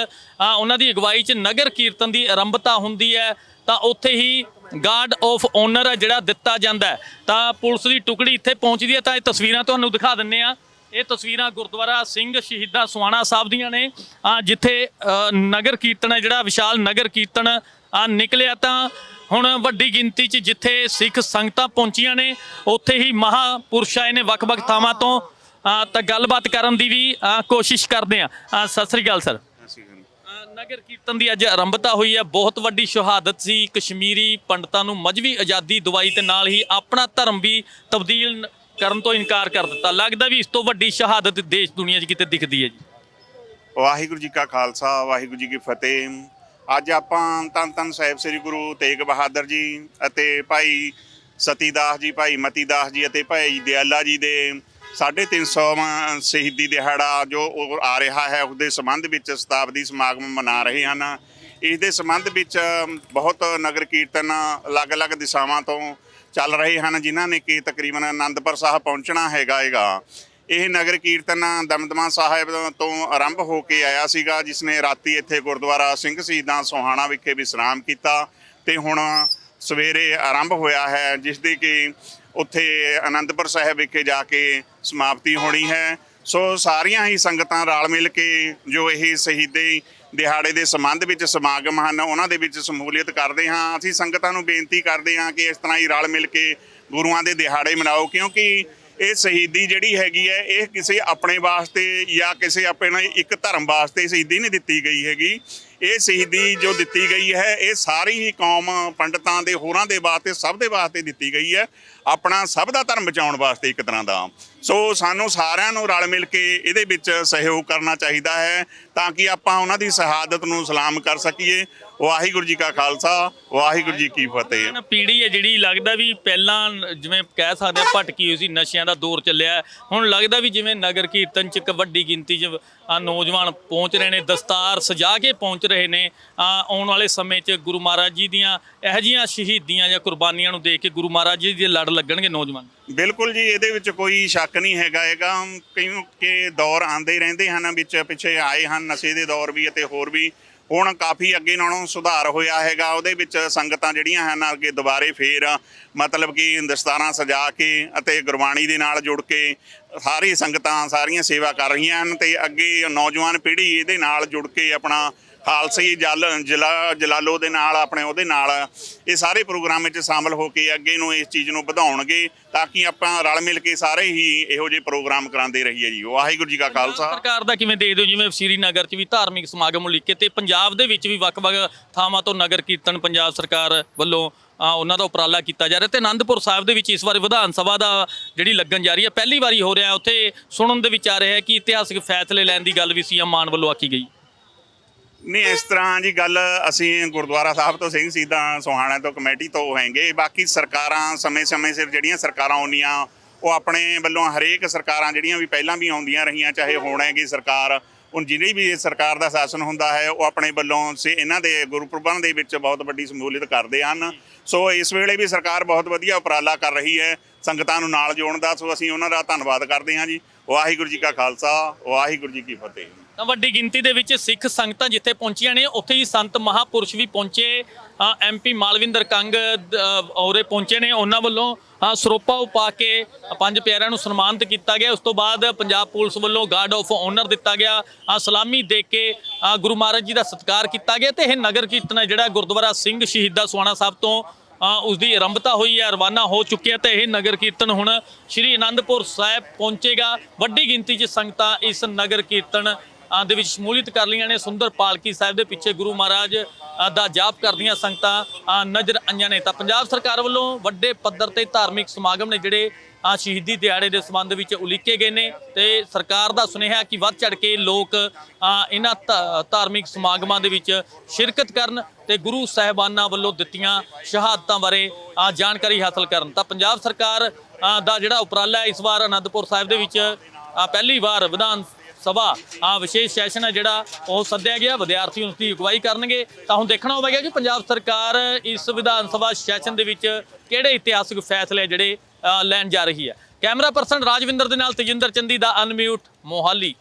ਉਹਨਾਂ ਦੀ ਅਗਵਾਈ 'ਚ ਨਗਰ ਕੀਰਤਨ ਦੀ ਆਰੰਭਤਾ ਹੁੰਦੀ ਹੈ। ਤਾਂ ਉੱਥੇ ਹੀ ਗਾਰਡ ਆਫ ਓਨਰ ਜਿਹੜਾ ਦਿੱਤਾ ਜਾਂਦਾ ਤਾਂ ਪੁਲਿਸ ਦੀ ਟੁਕੜੀ ਇੱਥੇ ਪਹੁੰਚਦੀ ਹੈ, ਤਾਂ ਇਹ ਤਸਵੀਰਾਂ ਤੁਹਾਨੂੰ ਦਿਖਾ ਦਿੰਨੇ ਆ ਇਹ ਤਸਵੀਰਾਂ ਗੁਰਦੁਆਰਾ ਸਿੰਘ ਸ਼ਹੀਦਾਂ ਸੁਹਾਣਾ ਸਾਹਿਬ ਦੀਆਂ ਨੇ। ਆ ਜਿੱਥੇ ਨਗਰ ਕੀਰਤਨ ਹੈ, ਜਿਹੜਾ ਵਿਸ਼ਾਲ ਨਗਰ ਕੀਰਤਨ ਆ ਨਿਕਲਿਆ ਤਾਂ ਹੁਣ ਵੱਡੀ ਗਿਣਤੀ 'ਚ ਜਿੱਥੇ ਸਿੱਖ ਸੰਗਤਾਂ ਪਹੁੰਚੀਆਂ ਨੇ, ਉੱਥੇ ਹੀ ਮਹਾਪੁਰਸ਼ ਆਏ ਨੇ ਵੱਖ-ਵੱਖ ਥਾਵਾਂ ਤੋਂ। ਤਾਂ ਗੱਲਬਾਤ ਕਰਨ ਦੀ ਵੀ ਕੋਸ਼ਿਸ਼ ਕਰਦੇ ਆ, ਸਤਿ ਸ੍ਰੀ ਅਕਾਲ, ਸਰ। ਨਗਰ ਕੀਰਤਨ ਦੀ ਅੱਜ ਆਰੰਭਤਾ ਹੋਈ ਹੈ। ਬਹੁਤ ਵੱਡੀ ਸ਼ਹਾਦਤ ਸੀ। ਕਸ਼ਮੀਰੀ ਪੰਡਤਾਂ ਨੂੰ ਮਜਵੀ ਆਜ਼ਾਦੀ ਦਵਾਈ ਤੇ ਨਾਲ ਹੀ ਆਪਣਾ ਧਰਮ ਵੀ ਤਬਦੀਲ ਕਰਨ ਤੋਂ ਇਨਕਾਰ ਕਰ ਦਿੱਤਾ। ਲੱਗਦਾ ਵੀ ਇਸ ਤੋਂ ਵੱਡੀ ਸ਼ਹਾਦਤ ਦੇਸ਼ ਦੁਨੀਆ 'ਚ ਕਿਤੇ ਦਿਖਦੀ ਹੈ ਜੀ। ਵਾਹਿਗੁਰੂ ਜੀ ਕਾ ਖਾਲਸਾ, ਵਾਹਿਗੁਰੂ ਜੀ ਕੀ ਫਤਿਹ। ਅੱਜ ਆਪਾਂ ਧੰਨ ਧੰਨ ਸਾਹਿਬ ਸ੍ਰੀ ਗੁਰੂ ਤੇਗ ਬਹਾਦਰ ਜੀ ਅਤੇ ਭਾਈ ਸਤੀਦਾਸ ਜੀ, ਭਾਈ ਮਤੀਦਾਸ ਜੀ ਅਤੇ ਭਾਈ ਦਿਆਲਾ ਜੀ ਦੇ 350ਵਾਂ ਸ਼ਹੀਦੀ ਦਿਹਾੜਾ ਜੋ ਉਹ ਆ ਰਿਹਾ ਹੈ ਉਸ ਦੇ ਸੰਬੰਧ ਵਿੱਚ ਸ਼ਤਾਬਦੀ ਸਮਾਗਮ ਮਨਾ ਰਹੇ ਹਨ। ਇਸ ਦੇ ਸੰਬੰਧ ਵਿੱਚ ਬਹੁਤ ਨਗਰ ਕੀਰਤਨ ਅਲੱਗ-ਅਲੱਗ ਦਿਸ਼ਾਵਾਂ ਤੋਂ ਚੱਲ ਰਹੇ ਹਨ, ਜਿਨ੍ਹਾਂ ਨੇ ਕਿ ਤਕਰੀਬਨ ਆਨੰਦਪੁਰ ਸਾਹਿਬ ਪਹੁੰਚਣਾ ਹੈਗਾ ਹੈਗਾ। ਇਹ ਨਗਰ ਕੀਰਤਨ ਦਮਦਮਾ ਸਾਹਿਬ ਤੋਂ ਆਰੰਭ ਹੋ ਕੇ ਆਇਆ ਸੀਗਾ, ਜਿਸ ਨੇ ਰਾਤੀ ਇੱਥੇ ਗੁਰਦੁਆਰਾ ਸਿੰਘ ਸ਼ਹੀਦਾਂ ਸੋਹਾਣਾ ਵਿਖੇ ਵਿਸਰਾਮ ਕੀਤਾ ਤੇ ਹੁਣ ਸਵੇਰੇ ਆਰੰਭ ਹੋਇਆ ਹੈ, ਜਿਸ ਦੀ ਕਿ ਉੱਥੇ ਆਨੰਦਪੁਰ ਸਾਹਿਬ ਵਿਖੇ ਜਾ ਕੇ ਸਮਾਪਤੀ ਹੋਣੀ ਹੈ। ਸੋ ਸਾਰੀਆਂ ਹੀ ਸੰਗਤਾਂ ਰਲ ਮਿਲ ਕੇ ਜੋ ਇਹ ਸ਼ਹੀਦੀ ਦਿਹਾੜੇ ਦੇ ਸੰਬੰਧ ਵਿੱਚ ਸਮਾਗਮ ਹਨ, ਉਹਨਾਂ ਦੇ ਵਿੱਚ ਸ਼ਮੂਲੀਅਤ ਕਰਦੇ ਹਾਂ। ਅਸੀਂ ਸੰਗਤਾਂ ਨੂੰ ਬੇਨਤੀ ਕਰਦੇ ਹਾਂ ਕਿ ਇਸ ਤਰ੍ਹਾਂ ਹੀ ਰਲ ਮਿਲ ਕੇ ਗੁਰੂਆਂ ਦੇ ਦਿਹਾੜੇ ਮਨਾਓ, ਕਿਉਂਕਿ ਇਹ ਸ਼ਹੀਦੀ ਜਿਹੜੀ ਹੈਗੀ ਹੈ, ਇਹ ਕਿਸੇ ਆਪਣੇ ਵਾਸਤੇ ਜਾਂ ਕਿਸੇ ਆਪਣੇ ਇੱਕ ਧਰਮ ਵਾਸਤੇ ਸ਼ਹੀਦੀ ਨਹੀਂ ਦਿੱਤੀ ਗਈ ਹੈਗੀ। ਇਹ ਸ਼ਹੀਦੀ ਜੋ ਦਿੱਤੀ ਗਈ ਹੈ, ਇਹ ਸਾਰੀ ਹੀ ਕੌਮ ਪੰਡਤਾਂ ਦੇ, ਹੋਰਾਂ ਦੇ ਵਾਸਤੇ, ਸਭ ਦੇ ਵਾਸਤੇ ਦਿੱਤੀ ਗਈ ਹੈ। ਆਪਣਾ ਸਭ ਦਾ ਧਰਮ ਬਚਾਉਣ ਵਾਸਤੇ ਇੱਕ ਤਰ੍ਹਾਂ ਦਾ। ਸੋ ਸਾਨੂੰ ਸਾਰਿਆਂ ਨੂੰ ਰਲ ਮਿਲ ਕੇ ਇਹਦੇ ਵਿੱਚ ਸਹਿਯੋਗ ਕਰਨਾ ਚਾਹੀਦਾ ਹੈ। ਤਾਂ ਕਿ ਆਪਾਂ ਉਹਨਾਂ ਦੀ ਸ਼ਹਾਦਤ ਨੂੰ ਸਲਾਮ ਕਰ ਸਕੀਏ। ਵਾਹਿਗੁਰੂ ਜੀ ਕਾ ਖਾਲਸਾ ਵਾਹਿਗੁਰੂ ਜੀ ਕੀ ਫਤਿਹ। ਨਾ ਪੀੜ੍ਹੀ ਹੈ ਜਿਹੜੀ ਲੱਗਦਾ ਵੀ ਪਹਿਲਾਂ ਜਿਵੇਂ ਕਹਿ ਸਕਦੇ ਆ ਭਟਕੀ ਹੋਈ ਸੀ ਨਸ਼ਿਆਂ ਦਾ ਦੌਰ ਚੱਲਿਆ। ਹੁਣ ਲੱਗਦਾ ਵੀ ਜਿਵੇਂ ਨਗਰ ਕੀਰਤਨ ਚ ਇੱਕ ਵੱਡੀ ਗਿਣਤੀ 'ਚ ਆ ਨੌਜਵਾਨ ਪਹੁੰਚ ਰਹੇ ਨੇ ਦਸਤਾਰ ਸਜਾ ਕੇ ਪਹੁੰਚ ਰਹੇ ਨੇ। ਆ ਆਉਣ ਵਾਲੇ ਸਮੇਂ 'ਚ ਗੁਰੂ ਮਹਾਰਾਜ ਜੀ ਦੀਆਂ ਇਹੋ ਜਿਹੀਆਂ ਸ਼ਹੀਦੀਆਂ ਜਾਂ ਕੁਰਬਾਨੀਆਂ ਨੂੰ ਦੇਖ ਕੇ ਗੁਰੂ ਮਹਾਰਾਜ ਜੀ ਦੇ ਲੜ ਲੱਗਣਗੇ ਨੌਜਵਾਨ। ਬਿਲਕੁਲ ਜੀ ਇਹਦੇ ਵਿੱਚ ਕੋਈ ਸ਼ੱਕ ਨਹੀਂ ਹੈਗਾ। ਹੈਗਾ ਕਿਉਂਕਿ ਦੌਰ ਆਉਂਦੇ ਹੀ ਰਹਿੰਦੇ ਹਨ ਵਿੱਚ ਪਿੱਛੇ ਆਏ ਹਨ। ਨਸ਼ੇ ਦੇ ਦੌਰ ਵੀ ਅਤੇ ਹੋਰ ਵੀ ਹੁਣ ਕਾਫੀ ਅੱਗੇ ਨਾਲੋਂ ਸੁਧਾਰ ਹੋਇਆ ਹੈਗਾ। ਉਹਦੇ ਵਿੱਚ ਸੰਗਤਾਂ ਜਿਹੜੀਆਂ ਹਨ, ਅੱਗੇ ਦੁਬਾਰੇ ਫੇਰ ਮਤਲਬ ਕਿ ਦਸਤਾਰਾਂ ਸਜਾ ਕੇ ਅਤੇ ਗੁਰਬਾਣੀ ਦੇ ਨਾਲ ਜੁੜ ਕੇ ਸਾਰੀ ਸੰਗਤਾਂ, ਸਾਰੀਆਂ ਸੇਵਾ ਕਰ ਰਹੀਆਂ ਹਨ ਤੇ ਅੱਗੇ ਨੌਜਵਾਨ ਪੀੜ੍ਹੀ ਇਹਦੇ ਨਾਲ ਜੁੜ ਕੇ ਆਪਣਾ ਖਾਲਸੀ ਜਲ ਜਲਾ ਜਲਾਲੋ ਦੇ ਨਾਲ ਆਪਣੇ ਉਹਦੇ ਨਾਲ ਇਹ ਸਾਰੇ ਪ੍ਰੋਗਰਾਮ ਵਿੱਚ ਸ਼ਾਮਲ ਹੋ ਕੇ ਅੱਗੇ ਨੂੰ ਇਸ ਚੀਜ਼ ਨੂੰ ਵਧਾਉਣਗੇ ਤਾਂ ਕਿ ਆਪਾਂ ਰਲ ਮਿਲ ਕੇ ਸਾਰੇ ਹੀ ਇਹੋ ਜਿਹੇ ਪ੍ਰੋਗਰਾਮ ਕਰਾਉਂਦੇ ਰਹੀਏ ਜੀ। ਵਾਹਿਗੁਰੂ ਜੀ ਕਾ ਖਾਲਸਾ। ਸਰਕਾਰ ਦਾ ਕਿਵੇਂ ਦੇਖਦੇ ਹੋ? ਜਿਵੇਂ ਸ੍ਰੀਨਗਰ 'ਚ ਵੀ ਧਾਰਮਿਕ ਸਮਾਗਮ ਉਲੀਕੇ ਤੇ ਪੰਜਾਬ ਦੇ ਵਿੱਚ ਵੀ ਵੱਖ-ਵੱਖ ਥਾਵਾਂ ਤੋਂ ਨਗਰ ਕੀਰਤਨ ਪੰਜਾਬ ਸਰਕਾਰ ਵੱਲੋਂ ਆ, ਉਹਨਾਂ ਦਾ ਉਪਰਾਲਾ ਕੀਤਾ ਜਾ ਰਿਹਾ ਤੇ ਆਨੰਦਪੁਰ ਸਾਹਿਬ ਦੇ ਵਿੱਚ ਇਸ ਵਾਰ ਵਿਧਾਨ ਸਭਾ ਦਾ ਜਿਹੜੀ ਲੱਗਣ ਜਾ ਰਹੀ ਹੈ ਪਹਿਲੀ ਵਾਰੀ ਹੋ ਰਿਹਾ। ਉੱਥੇ ਸੁਣਨ ਦੇ ਵਿੱਚ ਆ ਰਿਹਾ ਹੈ ਕਿ ਇਤਿਹਾਸਕ ਫੈਸਲੇ ਲੈਣ ਦੀ ਗੱਲ ਵੀ ਸੀਐਮ ਮਾਨ ਵੱਲੋਂ ਆਖੀ ਗਈ। ਨਹੀਂ, ਇਸ ਤਰ੍ਹਾਂ ਜੀ ਗੱਲ ਅਸੀਂ ਗੁਰਦੁਆਰਾ ਸਾਹਿਬ ਤੋਂ ਸਿੰਘ ਸੀਦਾਂ ਸੋਹਾਣਾ ਤੋਂ ਕਮੇਟੀ ਤੋਂ ਹੈਗੇ ਬਾਕੀ ਸਰਕਾਰਾਂ ਸਮੇਂ-ਸਮੇਂ ਸਿਰ ਜਿਹੜੀਆਂ ਸਰਕਾਰਾਂ ਆਉਂਦੀਆਂ, ਉਹ ਆਪਣੇ ਵੱਲੋਂ ਹਰੇਕ ਸਰਕਾਰਾਂ ਜਿਹੜੀਆਂ ਵੀ ਪਹਿਲਾਂ ਵੀ ਆਉਂਦੀਆਂ ਰਹੀਆਂ, ਚਾਹੇ ਹੁਣ ਹੈਗੀ ਸਰਕਾਰ, ਹੁਣ ਜਿਹੜੀ ਵੀ ਸਰਕਾਰ ਦਾ ਸ਼ਾਸਨ ਹੁੰਦਾ ਹੈ, ਉਹ ਆਪਣੇ ਵੱਲੋਂ ਸੇ ਇਹਨਾਂ ਦੇ ਗੁਰਪੁਰਬਾਂ ਦੇ ਵਿੱਚ ਬਹੁਤ ਵੱਡੀ ਸਮੂਲੀਅਤ ਕਰਦੇ ਹਨ। ਸੋ ਇਸ ਵੇਲੇ ਵੀ ਸਰਕਾਰ ਬਹੁਤ ਵਧੀਆ ਉਪਰਾਲਾ ਕਰ ਰਹੀ ਹੈ, ਸੰਗਤਾਂ ਨੂੰ ਨਾਲ ਜੋੜਨ ਦਾ। ਸੋ ਅਸੀਂ ਉਹਨਾਂ ਦਾ ਧੰਨਵਾਦ ਕਰਦੇ ਹਾਂ ਜੀ। ਵਾਹਿਗੁਰੂ ਜੀ ਕਾ ਖਾਲਸਾ, ਵਾਹਿਗੁਰੂ ਜੀ ਕੀ ਫਤਿਹ। ਤਾਂ ਵੱਡੀ ਗਿਣਤੀ ਦੇ ਵਿੱਚ ਸਿੱਖ ਸੰਗਤਾਂ ਜਿੱਥੇ ਪਹੁੰਚੀਆਂ ਨੇ ਉੱਥੇ ਹੀ ਸੰਤ ਮਹਾਪੁਰਸ਼ ਵੀ ਪਹੁੰਚੇ ਐਮਪੀ ਮਾਲਵਿੰਦਰ ਕੰਗ ਔਰੇ ਪਹੁੰਚੇ ਨੇ ਉਹਨਾਂ ਵੱਲੋਂ ਅ, ਸਰੋਪਾ ਪਾ ਕੇ ਪੰਜ ਪਿਆਰਿਆਂ ਨੂੰ ਸਨਮਾਨਿਤ ਕੀਤਾ ਗਿਆ। ਉਸ ਤੋਂ ਬਾਅਦ ਪੰਜਾਬ ਪੁਲਿਸ ਵੱਲੋਂ ਗਾਰਡ ਆਫ ਆਨਰ ਦਿੱਤਾ ਗਿਆ ਸਲਾਮੀ ਦੇ ਕੇ ਗੁਰੂ ਮਹਾਰਾਜ ਜੀ ਦਾ ਸਤਿਕਾਰ ਕੀਤਾ ਗਿਆ ਤੇ ਇਹ ਨਗਰ ਕੀਰਤਨ ਹੈ ਜਿਹੜਾ ਗੁਰਦੁਆਰਾ ਸਿੰਘ ਸ਼ਹੀਦਾ ਸੁਆਣਾ ਸਾਹਿਬ ਤੋਂ ਅ, ਉਸ ਦੀ ਆਰੰਭਤਾ ਹੋਈ ਹੈ ਰਵਾਨਾ ਹੋ ਚੁੱਕਿਆ ਤੇ ਇਹ ਨਗਰ ਕੀਰਤਨ ਹੁਣ ਸ੍ਰੀ ਅਨੰਦਪੁਰ ਸਾਹਿਬ ਪਹੁੰਚੇਗਾ। ਵੱਡੀ ਗਿਣਤੀ 'ਚ ਸੰਗਤਾਂ ਇਸ ਨਗਰ ਕੀਰਤਨ ਦੇ ਵਿੱਚ ਸ਼ਮੂਲੀਅਤ ਕਰ ਲਈਆਂ ਨੇ ਸੁੰਦਰ ਪਾਲਕੀ ਸਾਹਿਬ ਦੇ ਪਿੱਛੇ ਗੁਰੂ ਮਹਾਰਾਜ ਦਾ ਜਾਪ ਕਰਦੀਆਂ ਸੰਗਤਾਂ ਨਜ਼ਰ ਆਈਆਂ ਨੇ। ਤਾਂ ਪੰਜਾਬ ਸਰਕਾਰ ਵੱਲੋਂ ਵੱਡੇ ਪੱਧਰ ਤੇ ਧਾਰਮਿਕ ਸਮਾਗਮ ਨੇ ਜਿਹੜੇ ਅ, ਸ਼ਹੀਦੀ ਦਿਹਾੜੇ ਦੇ ਸੰਬੰਧ ਵਿੱਚ ਉਲੀਕੇ ਗਏ ਨੇ ਤੇ ਸਰਕਾਰ ਦਾ ਸੁਨੇਹਾ ਕਿ ਵੱਧ ਚੜ ਕੇ ਲੋਕ ਇਹਨਾਂ ਧਾ- ਧਾਰਮਿਕ ਸਮਾਗਮਾਂ ਦੇ ਵਿੱਚ ਸ਼ਿਰਕਤ ਕਰਨ ਤੇ ਗੁਰੂ ਸਾਹਿਬਾਨਾਂ ਵੱਲੋਂ ਦਿੱਤੀਆਂ ਸ਼ਹਾਦਤਾਂ ਬਾਰੇ ਜਾਣਕਾਰੀ ਹਾਸਲ ਕਰਨ। ਤਾਂ ਪੰਜਾਬ ਸਰਕਾਰ ਦਾ ਜਿਹੜਾ ਉਪਰਾਲਾ ਇਸ ਵਾਰ ਅਨੰਦਪੁਰ ਸਾਹਿਬ ਦੇ ਵਿੱਚ ਪਹਿਲੀ ਵਾਰ ਵਿਧਾਨ ਸਭਾ ਆ ਵਿਸ਼ੇਸ਼ ਸੈਸ਼ਨ ਹੈ ਜਿਹੜਾ ਉਹ ਸੱਦਿਆ ਗਿਆ, ਵਿਦਿਆਰਥੀ ਉਸ ਦੀ ਅਗਵਾਈ ਕਰਨਗੇ। ਤਾਂ ਹੁਣ ਦੇਖਣਾ ਹੋਵੇਗਾ ਕਿ ਪੰਜਾਬ ਸਰਕਾਰ ਇਸ ਵਿਧਾਨ ਸਭਾ ਸੈਸ਼ਨ ਦੇ ਵਿੱਚ ਕਿਹੜੇ ਇਤਿਹਾਸਕ ਫੈਸਲੇ ਜਿਹੜੇ ਲੈਣ ਜਾ ਰਹੀ ਹੈ। ਕੈਮਰਾ ਪਰਸਨ ਰਾਜਵਿੰਦਰ ਦੇ ਨਾਲ ਤੇਜਿੰਦਰ ਚੰਦੀ ਦਾ ਅਨਮਿਊਟ ਮੋਹਾਲੀ।